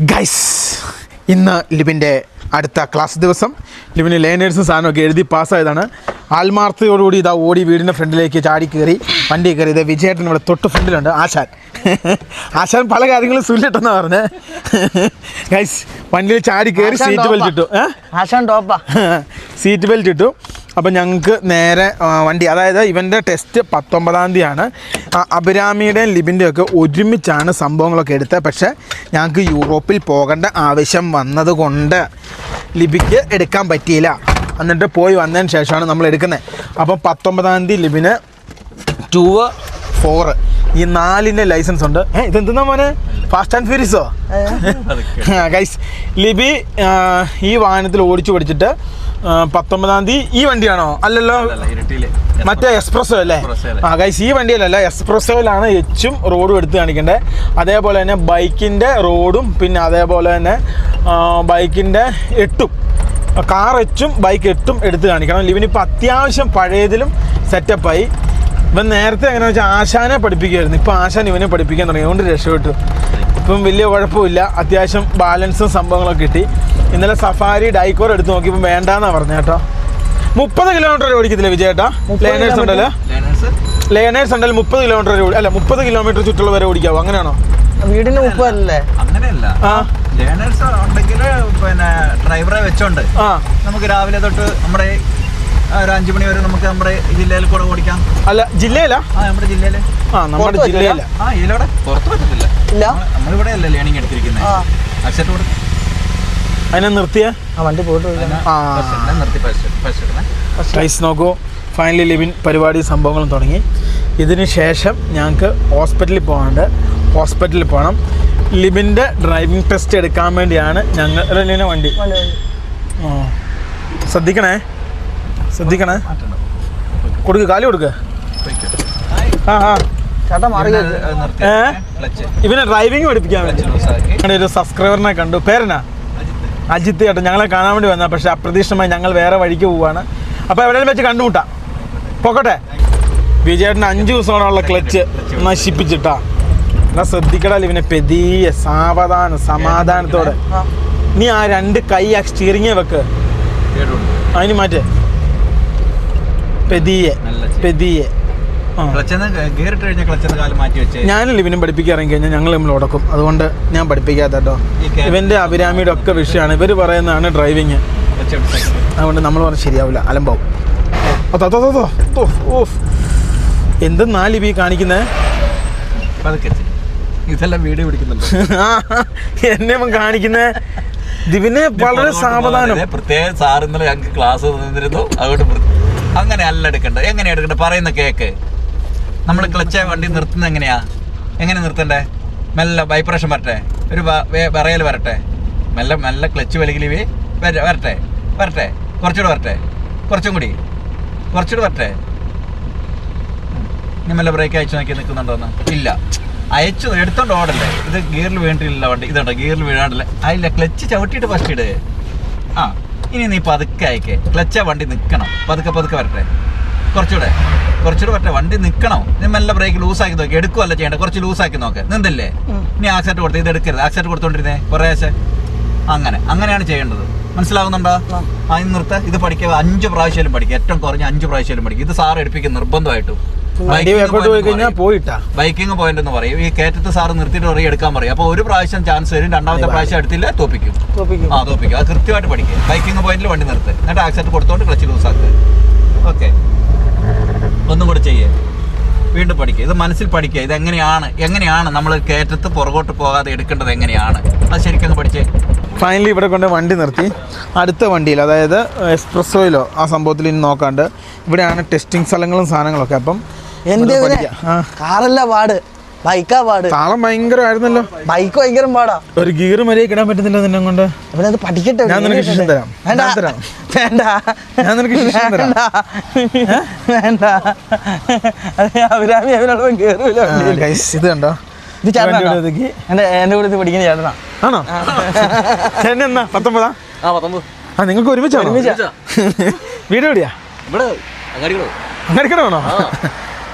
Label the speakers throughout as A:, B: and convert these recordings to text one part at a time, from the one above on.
A: Guys ഇന്ന് ലിബിന്റെ അടുത്ത class ദിവസം. ലിബിന് ലേണേഴ്സും സാധനമൊക്കെ എഴുതി പാസ്സായതാണ്. ആത്മാർത്ഥയോടുകൂടി ഇതാ ഓടി വീടിന്റെ ഫ്രണ്ടിലേക്ക് ചാടി കയറി വണ്ടി കയറി. ഇത് വിജയേട്ടൻ ഇവിടെ തൊട്ട് ഫ്രണ്ടിലുണ്ട് ആശാൻ. ആശാൻ പല കാര്യങ്ങളും സുല്ലിട്ടെന്നാ പറഞ്ഞേ. ഗൈസ് വണ്ടിയിൽ ചാടി കയറി സീറ്റ് ബെൽറ്റ് ഇട്ടു.
B: ആശാൻ ടോപ്പാ.
A: സീറ്റ് ബെൽറ്റ് ഇട്ടു. അപ്പം ഞങ്ങൾക്ക് നേരെ വണ്ടി അതായത് ഇവന്റെ ടെസ്റ്റ് പത്തൊമ്പതാം തീയതിയാണ്. അഭിരാമിയുടെയും ലിബിന്റെയും ഒക്കെ ഒരുമിച്ചാണ് സംഭവങ്ങളൊക്കെ എടുത്തത്. പക്ഷേ ഞങ്ങൾക്ക് യൂറോപ്പിൽ പോകേണ്ട ആവശ്യം വന്നതുകൊണ്ട് ലിബിക്ക് എടുക്കാൻ പറ്റിയില്ല. എന്നിട്ട് പോയി വന്നതിന് ശേഷമാണ് നമ്മൾ എടുക്കുന്നത്. അപ്പം പത്തൊമ്പതാം തീയതി ലിബിന് ടു ഫോറ് ഈ നാലിന്റെ ലൈസൻസ് ഉണ്ട്. ഏ ഇതെന്താ മോനെ? ഫാസ്റ്റ് ആൻഡ് ഫ്യൂരിയസോ ഗൈസ് ലിബി ഈ വാഹനത്തിൽ ഓടിച്ചു പഠിച്ചിട്ട് പത്തൊമ്പതാം തീയതി ഈ വണ്ടിയാണോ? അല്ലല്ലോ. മറ്റേ എക്സ്പ്രസോ അല്ലേ?
C: എക്സ്പ്രസ്സോ അല്ലേ?
A: ആ ഗൈസ് ഈ വണ്ടിയിലല്ല എക്സ്പ്രസോയിലാണ് എച്ചും റോഡും എടുത്ത് കാണിക്കേണ്ടത് അതേപോലെ തന്നെ ബൈക്കിന്റെ റോഡും പിന്നെ അതേപോലെ തന്നെ ബൈക്കിന്റെ എട്ടും കാർ എച്ചും ബൈക്ക് എട്ടും എടുത്ത് കാണിക്കണം. ഇവനിപ്പോൾ അത്യാവശ്യം പഴയതിലും സെറ്റപ്പായി. ഇവൻ നേരത്തെ എങ്ങനെ വെച്ചാൽ ആശാനെ പഠിപ്പിക്കുമായിരുന്നു ഇപ്പം ആശാൻ ഇവനെ പഠിപ്പിക്കാൻ തുടങ്ങി. അതുകൊണ്ട് രക്ഷപ്പെട്ടു. ഇപ്പം വലിയ കുഴപ്പമില്ല. അത്യാവശ്യം ബാലൻസും സംഭവങ്ങളൊക്കെ കിട്ടി. ഇന്നലെ സഫാരി ഡൈക്കോർ എടുത്ത് നോക്കിയപ്പോൾ വേണ്ടാന്നാ പറഞ്ഞ കേട്ടോ. മുപ്പത് കിലോമീറ്റർ ഓടിക്കത്തില്ലേ വിജയേട്ടാ? ലേണേഴ്സ് ഉണ്ടല്ലോ? ലേണേഴ്സ് ഉണ്ടെങ്കിൽ മുപ്പത് കിലോമീറ്റർ അല്ല മുപ്പത് കിലോമീറ്റർ ചുറ്റുള്ള വരെ ഓടിക്കാവോ? അങ്ങനെയാണോ?
B: വീടിന്റെ മുപ്പതല്ലേ
C: അങ്ങനെയല്ല. ലേണേഴ്സ് ഉണ്ടെങ്കിൽ പിന്നെ ഡ്രൈവറെ വെച്ചോണ്ട് നമുക്ക് രാവിലെ തൊട്ട് നമ്മുടെ ഒരു അഞ്ചു മണി വരെ നമുക്ക് നമ്മുടെ ജില്ലയിൽ കൂടെ ഓടിക്കാം.
A: അല്ല ജില്ലയിലാ?
C: ആ നമ്മുടെ ജില്ലയിൽ.
A: ആ നമ്മുടെ ജില്ലയിലാ.
C: ആ ഇതിലൂടെ പുറത്ത് പറ്റത്തില്ല. നമ്മളിവിടെ അല്ലേ ലേണിംഗ് എടുത്തിരിക്കുന്നത്
B: ആ.
A: അതിനെ നിർത്തിയ?
B: വണ്ടി പോയിട്ട്
A: നോക്കൂ. ഫൈനലി ലിവിൻ പരിപാടി സംഭവങ്ങളും തുടങ്ങി. ഇതിന് ശേഷം ഞങ്ങൾക്ക് ഹോസ്പിറ്റലിൽ പോകാണ്ട് ഹോസ്പിറ്റലിൽ പോകണം ലിബിന്റെ ഡ്രൈവിംഗ് ടെസ്റ്റ് എടുക്കാൻ വേണ്ടിയാണ് ഞങ്ങൾ ലിബിന്റെ വണ്ടി. ആ. ശ്രദ്ധിക്കണേ? ശ്രദ്ധിക്കണേ? കൊടുക്ക് കാലി കൊടുക്ക്. ആ ആ. ഏ? ഇവനെ ഡ്രൈവിംഗ് പഠിപ്പിക്കാൻ വേണ്ടി. ഒരു സബ്സ്ക്രൈബറിനെ കണ്ടു. പേരെന്നാ? അജിത്ത് ചേട്ടൻ ഞങ്ങളെ കാണാൻ വേണ്ടി വന്നാൽ പക്ഷേ അപ്രതീക്ഷിതമായി ഞങ്ങൾ വേറെ വഴിക്ക് പോവുകയാണ് അപ്പോൾ എവിടെയെങ്കിലും വെച്ച് കണ്ടുമുട്ടാം. പോക്കട്ടെ? വിജയേട്ടൻ അഞ്ച് ദിവസമാണുള്ള ക്ലച്ച് നശിപ്പിച്ചിട്ടാ. എന്നാ ശ്രദ്ധിക്കടാ ഇവനെ പെതിയെ സാവധാനം സമാധാനത്തോടെ. നീ ആ രണ്ട് കൈ ആ സ്റ്റിയറിങ്ങേ വെക്ക്. അതിന് മാറ്റേ. പെതിയെ പെതിയെ ഞാനും ലിവിനും പഠിപ്പിക്കാൻ ഇറങ്ങി കഴിഞ്ഞാൽ ഞങ്ങൾ നമ്മൾ ഉടക്കും. അതുകൊണ്ട് ഞാൻ പഠിപ്പിക്കാത്ത കേട്ടോ. ഇവന്റെ അഭിരാമിയുടെ ഒക്കെ വിഷയമാണ്. ഇവർ പറയുന്നതാണ് ഡ്രൈവിങ്. അതുകൊണ്ട് നമ്മൾ പറഞ്ഞ ശരിയാവില്ല അലമ്പാവും കാണിക്കുന്നത്
C: പതുക്കെ ചെയ്യ്. ഇതെല്ലാം വീഡിയോ പിടിക്കുന്നുണ്ട്.
A: എന്നെ കാണിക്കുന്നേ? ദിവിനെ വളരെ സാവധാനം.
C: പ്രത്യേകം പ്രത്യേക സാർ ഇന്നലെ ഞങ്ങൾക്ക് ക്ലാസ് തന്നിരുന്നു. അതുകൊണ്ട് അങ്ങനെ അല്ല എടുക്കണ്ട. എങ്ങനെ എടുക്കണ്ട? പറയുന്ന കേക്ക്. നമ്മൾ ക്ലച്ച് വണ്ടി നിർത്തുന്നത് എങ്ങനെയാ? എങ്ങനെ നിർത്തണ്ടേ? മെല്ലെ വൈബ്രേഷൻ വരട്ടെ. ഒരു വിറയൽ വരട്ടെ. മെല്ലെ മെല്ലെ ക്ലച്ച് വലുകിൽ വരട്ടെ. വരട്ടെ. കുറച്ചുകൂടെ വരട്ടെ. കുറച്ചും കൂടി. കുറച്ചുകൂടെ വരട്ടെ. ഇനി മെല്ലെ ബ്രേക്ക് അയച്ചു നോക്കി നിൽക്കുന്നുണ്ടോന്ന് ഇല്ല. അയച്ചു എടുത്തോണ്ട് ഓടല്ലേ? ഇത് ഗിയറിൽ വീണിട്ടില്ല വണ്ടി. ഇതുണ്ടോ? ഗിയറിൽ വീഴാണ്ടല്ലേ? അതില്ല. ക്ലച്ച് ചവിട്ടിയിട്ട് ഫസ്റ്റ് ഇട്. ആ. ഇനി നീ പതുക്കെ അയക്കേ. ക്ലച്ചാ വണ്ടി നിൽക്കണം പതുക്കെ പതുക്കെ വരട്ടെ. കുറച്ചുകൂടെ. കുറച്ചുകൂടെ പറ്റേ വണ്ടി നിക്കണോ? ഞാൻ മെല്ലെ ബ്രേക്ക് ലൂസാക്കി നോക്കി. എടുക്കുവല്ല ചെയ്യണ്ട കുറച്ച് ലൂസാക്കി നോക്ക്. നിന്നില്ലേ? ഇനി ആക്സെറ്റ് കൊടുത്ത് ഇത് എടുക്കരുത്. ആക്സെറ്റ് കൊടുത്തോണ്ടിരുന്നേ. കുറേശ്ശെ അങ്ങനെ. അങ്ങനെയാണ് ചെയ്യേണ്ടത്. മനസ്സിലാവുന്നുണ്ടോ? അതിന് നിർത്ത. ഇത് പഠിക്കുക. അഞ്ച് പ്രാവശ്യം പഠിക്കുക. ഏറ്റവും കുറഞ്ഞ അഞ്ച് പ്രാവശ്യം പഠിക്കുക. ഇത് സാർ എടുപ്പിക്കും നിർബന്ധമായിട്ടും. ബൈക്കിംഗ് പോയിന്റ് എന്ന് പറയും. ഈ കയറ്റത്ത് സാർ നിർത്തിയിട്ട് പറയും എടുക്കാൻ പറയും. അപ്പോൾ ഒരു പ്രാവശ്യം ചാൻസ് വരും. രണ്ടാമത്തെ പ്രാവശ്യം എടുത്തില്ല തോപ്പിക്കും.
B: തോപ്പിക്കും.
C: ആ തോപ്പിക്കും. അത് കൃത്യമായിട്ട് പഠിക്കുക. ബൈക്കിംഗ് പോയിന്റിൽ വണ്ടി നിർത്ത്. എന്നിട്ട് ആക്സിഡന്റ് കൊടുത്തോണ്ട് ക്ലച്ച് ലൂസ് ആക്കുക ഓക്കെ ഒന്നും കൂടെ ചെയ്യേ. വീണ്ടും പഠിക്കുക ഇത് മനസ്സിൽ പഠിക്കുക ഇത് എങ്ങനെയാണ്? എങ്ങനെയാണ് നമ്മൾ കയറ്റത്ത് പുറകോട്ട് പോകാതെ എടുക്കേണ്ടത് എങ്ങനെയാണ്? അത് ശരിക്കും പഠിച്ചേ.
A: ഫൈനലി ഇവിടെ കൊണ്ട് വണ്ടി നിർത്തി. അടുത്ത വണ്ടിയിൽ അതായത് എക്സ്പ്രസ്സോയിലോ ആ സംഭവത്തിൽ ഇനി നോക്കാണ്ട്. ഇവിടെയാണ് ടെസ്റ്റിംഗ് സ്ഥലങ്ങളും സാധനങ്ങളൊക്കെ. അപ്പം. ആ.
B: കാറല്ല പാട്. ബൈക്കാ പാട്.
A: താളം ഭയങ്കരമായിരുന്നല്ലോ.
B: ബൈക്ക് ഭയങ്കര പാടാ.
A: ഒരു ഗീർ മര്യാദ ഇടാൻ പറ്റുന്നില്ല നിന്നെ കൊണ്ട്.
B: അവനത് പഠിക്കട്ടെ
A: ഞാൻ നിനക്ക് ശിക്ഷ തരാം.
B: വേണ്ട.
A: തരാം.
B: വേണ്ട.
A: ഞാൻ നിനക്ക് ശിക്ഷ തരാം.
B: വേണ്ട. വേണ്ട. അവരാമി അഭിരാമി അവനോടൊപ്പം കേറൂല
A: ഇത് കണ്ടോ?
B: ഇത് ചേട്ടനാ. എന്റെ എന്റെ കൂടെ ഇത് പഠിക്കുന്ന ചേട്ടനാ.
A: ആണോ? ചേട്ടൻ എന്നാ? പത്തൊമ്പതാ?
D: ആ പത്തൊമ്പത്.
A: ആ നിങ്ങൾക്ക് ഒരുമിച്ചാണോ?
B: ഒരുമിച്ചാ.
A: വീട് എവിടെയാ?
D: ഇവിടെ അങ്ങാടികളോ
A: അങ്ങനെയാണോ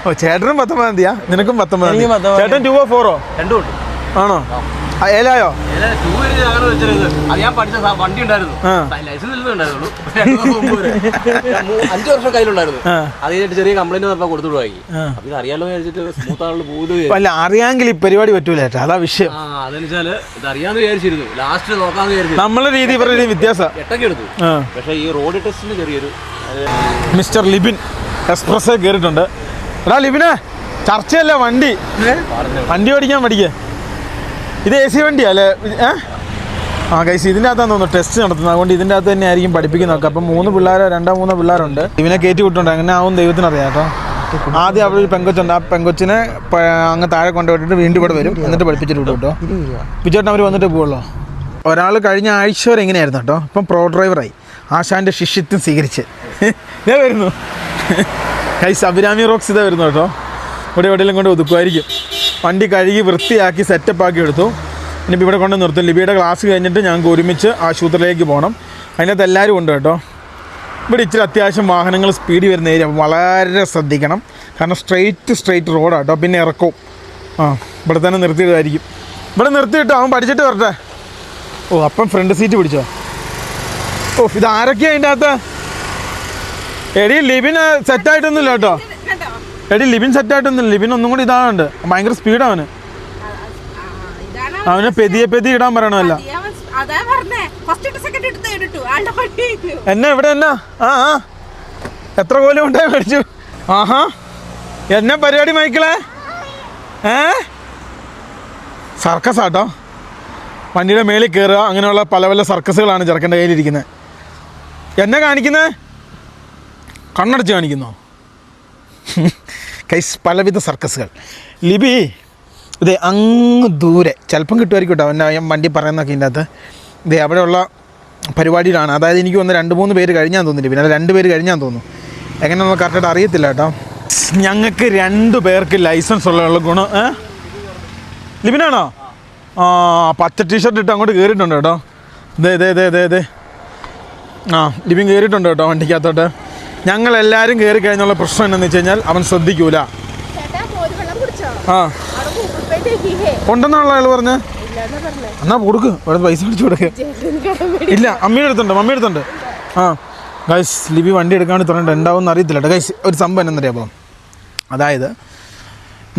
A: ഓ ചേട്ടനും പത്തൊമ്പതാം തീയതിയാ നിനക്കും പത്തൊമ്പതാം തീയതി ചേട്ടൻ ടു ഓ? ഫോറോ
D: രണ്ടും ഉണ്ട്.
A: ആണോ? ഏലായോ?
D: അത് ഞാൻ പഠിച്ച വണ്ടി ഉണ്ടായിരുന്നു. ലൈസൻസ് അഞ്ച് വർഷം കയ്യിലുണ്ടായിരുന്നു
A: ആ.
D: അത് കഴിഞ്ഞിട്ട് ചെറിയ കംപ്ലൈന്റ് കൊടുത്തു വാങ്ങി അപ്പൊ ഇത് അറിയാലോ വിചാരിച്ചിട്ട് സ്മൂത്ത്
A: അല്ല അറിയാമെങ്കിൽ ഈ പരിപാടി പറ്റൂല ചേട്ടാ. അതാ വിഷയം.
D: അതെന്ന് വെച്ചാൽ ഇത് അറിയാന്ന് വിചാരിച്ചിരുന്നു. ലാസ്റ്റ് നോക്കാന്ന് വിചാരിച്ചു
A: നമ്മളെ രീതി ഇവരുടെ രീതി വ്യത്യാസം.
D: എട്ടൊക്കെ എടുത്തു. പക്ഷെ ഈ റോഡ് ടെസ്റ്റിന് ചെറിയൊരു
A: മിസ്റ്റർ ലിബിൻ എക്സ്പ്രസ് കയറിയിട്ടുണ്ട് എടാ ലിബിനെ ചർച്ചയല്ല വണ്ടി? വണ്ടി ഓടിക്കാൻ പഠിക്കേ. ഇത് എ സി വണ്ടിയാ അല്ലേ? ആ കൈസ് ഇതിന്റെ അകത്താന്ന് തോന്നുന്നു ടെസ്റ്റ് നടത്തുന്നത്. അതുകൊണ്ട് ഇതിന്റെ അകത്ത് തന്നെ ആയിരിക്കും പഠിപ്പിക്കുന്നതൊക്കെ അപ്പം മൂന്ന് പിള്ളേർ രണ്ടോ മൂന്നോ പിള്ളേരുണ്ട്. ഇവനെ കയറ്റി വിട്ടുണ്ട് അങ്ങനെ ആവും ദൈവത്തിനറിയാം കേട്ടോ. ആദ്യം അവിടെ ഒരു പെങ്കൊച്ചുണ്ട്. ആ പെങ്കൊച്ചിനെ അങ്ങ് താഴെ കൊണ്ടുപോയിട്ട് വീണ്ടും ഇവിടെ വരും. എന്നിട്ട് പഠിപ്പിച്ചിട്ട് വിടും കേട്ടോ. പിച്ചോട്ടൻ അവർ വന്നിട്ട് പോവുള്ളൂ. ഒരാൾ കഴിഞ്ഞ ആഴ്ച വരെ എങ്ങനെയായിരുന്നു കേട്ടോ. ഇപ്പം പ്രോ ഡ്രൈവറായി ആശാന്റെ ശിഷ്യത്വം സ്വീകരിച്ച്. ഇതേ വരുന്നു. കൈസ് അഭിരാമി റോക്സ് ഇതേ വരുന്നു കേട്ടോ. ഇവിടെ എവിടെയെങ്കിലും കൊണ്ട് ഒതുക്കുമായിരിക്കും. വണ്ടി കഴുകി വൃത്തിയാക്കി സെറ്റപ്പ് ആക്കി എടുത്തു. ഇനിയിപ്പോൾ ഇവിടെ കൊണ്ട് നിർത്തും. ലിബിയുടെ ക്ലാസ് കഴിഞ്ഞിട്ട് ഞങ്ങൾക്ക് ഒരുമിച്ച് ആശുപത്രിയിലേക്ക് പോകണം. അതിനകത്ത് എല്ലാവരും ഉണ്ട് കേട്ടോ. ഇവിടെ ഇച്ചിരി അത്യാവശ്യം വാഹനങ്ങൾ സ്പീഡ് വരുന്ന ഏരിയ വളരെ ശ്രദ്ധിക്കണം. കാരണം സ്ട്രെയിറ്റ് സ്ട്രെയിറ്റ് റോഡാണ് കേട്ടോ. പിന്നെ ഇറക്കവും. ആ ഇവിടെ തന്നെ നിർത്തിയിടുമായിരിക്കും. ഇവിടെ നിർത്തിയിട്ടോ അവൻ പഠിച്ചിട്ട് വരട്ടെ. ഓ അപ്പം ഫ്രണ്ട് സീറ്റ് പിടിച്ചോ? ഓ ഇത് ആരൊക്കെയാ അതിന്റെ അകത്ത്? എടി ലിബിൻ സെറ്റായിട്ടൊന്നുമില്ല കേട്ടോ. എടി ലിബിൻ സെറ്റായിട്ടൊന്നുമില്ല ലിബിൻ ഒന്നും കൂടി ഇതാണുണ്ട്. ഭയങ്കര സ്പീഡ് അവന്. അവന് പെതിയെ പെതി ഇടാൻ പറയണമല്ല എന്നെ ഇവിടെ എന്നാ. ആ ആ. എത്ര കോലം ഉണ്ടായി മേടിച്ചു? ആഹാ. എന്നെ പരിപാടി മൈക്കിളെ? ഏ? സർക്കസ് ആട്ടോ വണ്ടിയുടെ മേളിൽ കയറുക അങ്ങനെയുള്ള പല പല സർക്കസുകളാണ് ചെറുക്കന്റെ കയ്യിലിരിക്കുന്നത്. എന്നെ കാണിക്കുന്നത് കണ്ണടച്ച് കാണിക്കുന്നോ? കൈസ് പലവിധ സർക്കസുകൾ. ലിബി ഇത് അങ്ങ് ദൂരെ. ചിലപ്പം കിട്ടുമായിരിക്കും കേട്ടോ. എന്നെ ഞാൻ വണ്ടി പറയുന്നൊക്കെ ഇതിന്റെ അകത്ത്. ഇത് അവിടെയുള്ള പരിപാടിയിലാണ്. അതായത് എനിക്ക് വന്ന് രണ്ട് മൂന്ന് പേര് കഴിഞ്ഞാൽ തോന്നുന്നില്ല പിന്നെ രണ്ട് പേര് കഴിഞ്ഞാൽ തോന്നുന്നു. എങ്ങനെയൊന്നും കറക്റ്റായിട്ട് അറിയത്തില്ല കേട്ടോ. ഞങ്ങൾക്ക് രണ്ട് പേർക്ക് ലൈസൻസ് ഉള്ള ഗുണം ഏ? ലിബിനാണോ? ആ പച്ച ടീഷർട്ട് ഇട്ട് അങ്ങോട്ട് കയറിയിട്ടുണ്ട് കേട്ടോ. ദേ ദേ ദേ ദേ ദേ. ആ ലിബിൻ കയറിയിട്ടുണ്ട് കേട്ടോ വണ്ടിക്കകത്തോട്ട്. ഞങ്ങളെല്ലാവരും കയറി കഴിഞ്ഞുള്ള പ്രശ്നം എന്താണെന്ന് വെച്ച് കഴിഞ്ഞാൽ അവൻ ശ്രദ്ധിക്കൂല. ആ. ഉണ്ടെന്നാണല്ലോ അയാൾ പറഞ്ഞ്? എന്നാ കൊടുക്ക് ഇവിടെ പൈസ പിടിച്ചു കൊടുക്ക്. ഇല്ല അമ്മയുടെ അടുത്തുണ്ട് മമ്മി അടുത്തുണ്ട്. ആ. ഗൈസ് ലിബി വണ്ടി എടുക്കാണ്ട് തുടങ്ങിയിട്ട് ഉണ്ടാവും അറിയത്തില്ല കേട്ടോ. ഗൈസ് ഒരു സംഭവം എന്നറിയാം അപ്പം അതായത്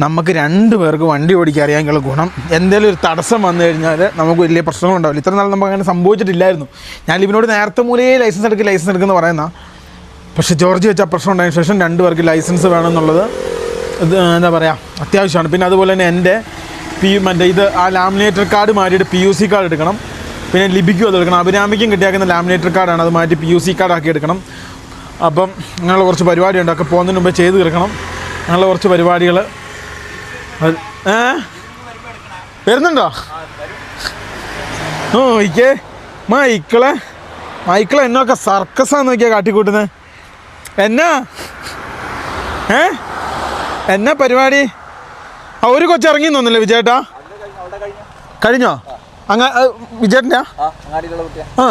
A: നമുക്ക് രണ്ട് പേർക്ക് വണ്ടി ഓടിക്കാൻ അറിയാമെങ്കിൽ ഗുണം. എന്തെങ്കിലും ഒരു തടസ്സം വന്നു കഴിഞ്ഞാൽ നമുക്ക് വലിയ പ്രശ്നങ്ങളുണ്ടാവില്ല. ഇത്ര നാൾ നമുക്ക് അങ്ങനെ സംഭവിച്ചിട്ടില്ലായിരുന്നു. ഞാൻ ലിബിനോട് നേരത്തെ മൂലേ ലൈസൻസ് എടുക്കുക ലൈസൻസ് എടുക്കുന്ന പറയുന്ന. പക്ഷേ ജോർജ് വെച്ച പ്രശ്നം ഉണ്ടായതിനു ശേഷം രണ്ട് പേർക്ക് ലൈസൻസ് വേണമെന്നുള്ളത് ഇത് എന്താ പറയുക അത്യാവശ്യമാണ്. പിന്നെ അതുപോലെ തന്നെ എന്റെ പി മറ്റേ ഇത് ആ ലാമിനേറ്റർ കാർഡ് മാറ്റിയിട്ട് പി യു സി കാർഡ് എടുക്കണം. പിന്നെ ലിബിക്കും അത് എടുക്കണം. അഭിരാമിക്കും കിട്ടിയാക്കുന്ന ലാമിനേറ്റർ കാർഡാണ് അത് മാറ്റി പി യു സി കാർഡ് ആക്കി എടുക്കണം. അപ്പം അങ്ങനെയുള്ള കുറച്ച് പരിപാടിയുണ്ട്. ഒക്കെ പോകുന്നതിന് മുമ്പേ ചെയ്ത് തീർക്കണം. അങ്ങനെയുള്ള കുറച്ച് പരിപാടികൾ ഏ വരുന്നുണ്ടോ? ഓ ഇക്കേ മൈക്കിളെ മൈക്കിളെ എന്നൊക്കെ സർക്കസാന്ന് നോക്കിയാ കാട്ടിക്കൂട്ടുന്നത് എന്നാ? ഏ? എന്നാ പരിപാടി? ആ ഒരു കൊച്ചിറങ്ങി തോന്നില്ലേ വിജയേട്ടാ? കഴിഞ്ഞോ? അങ്ങ വിജയേട്ടന്റെ ആ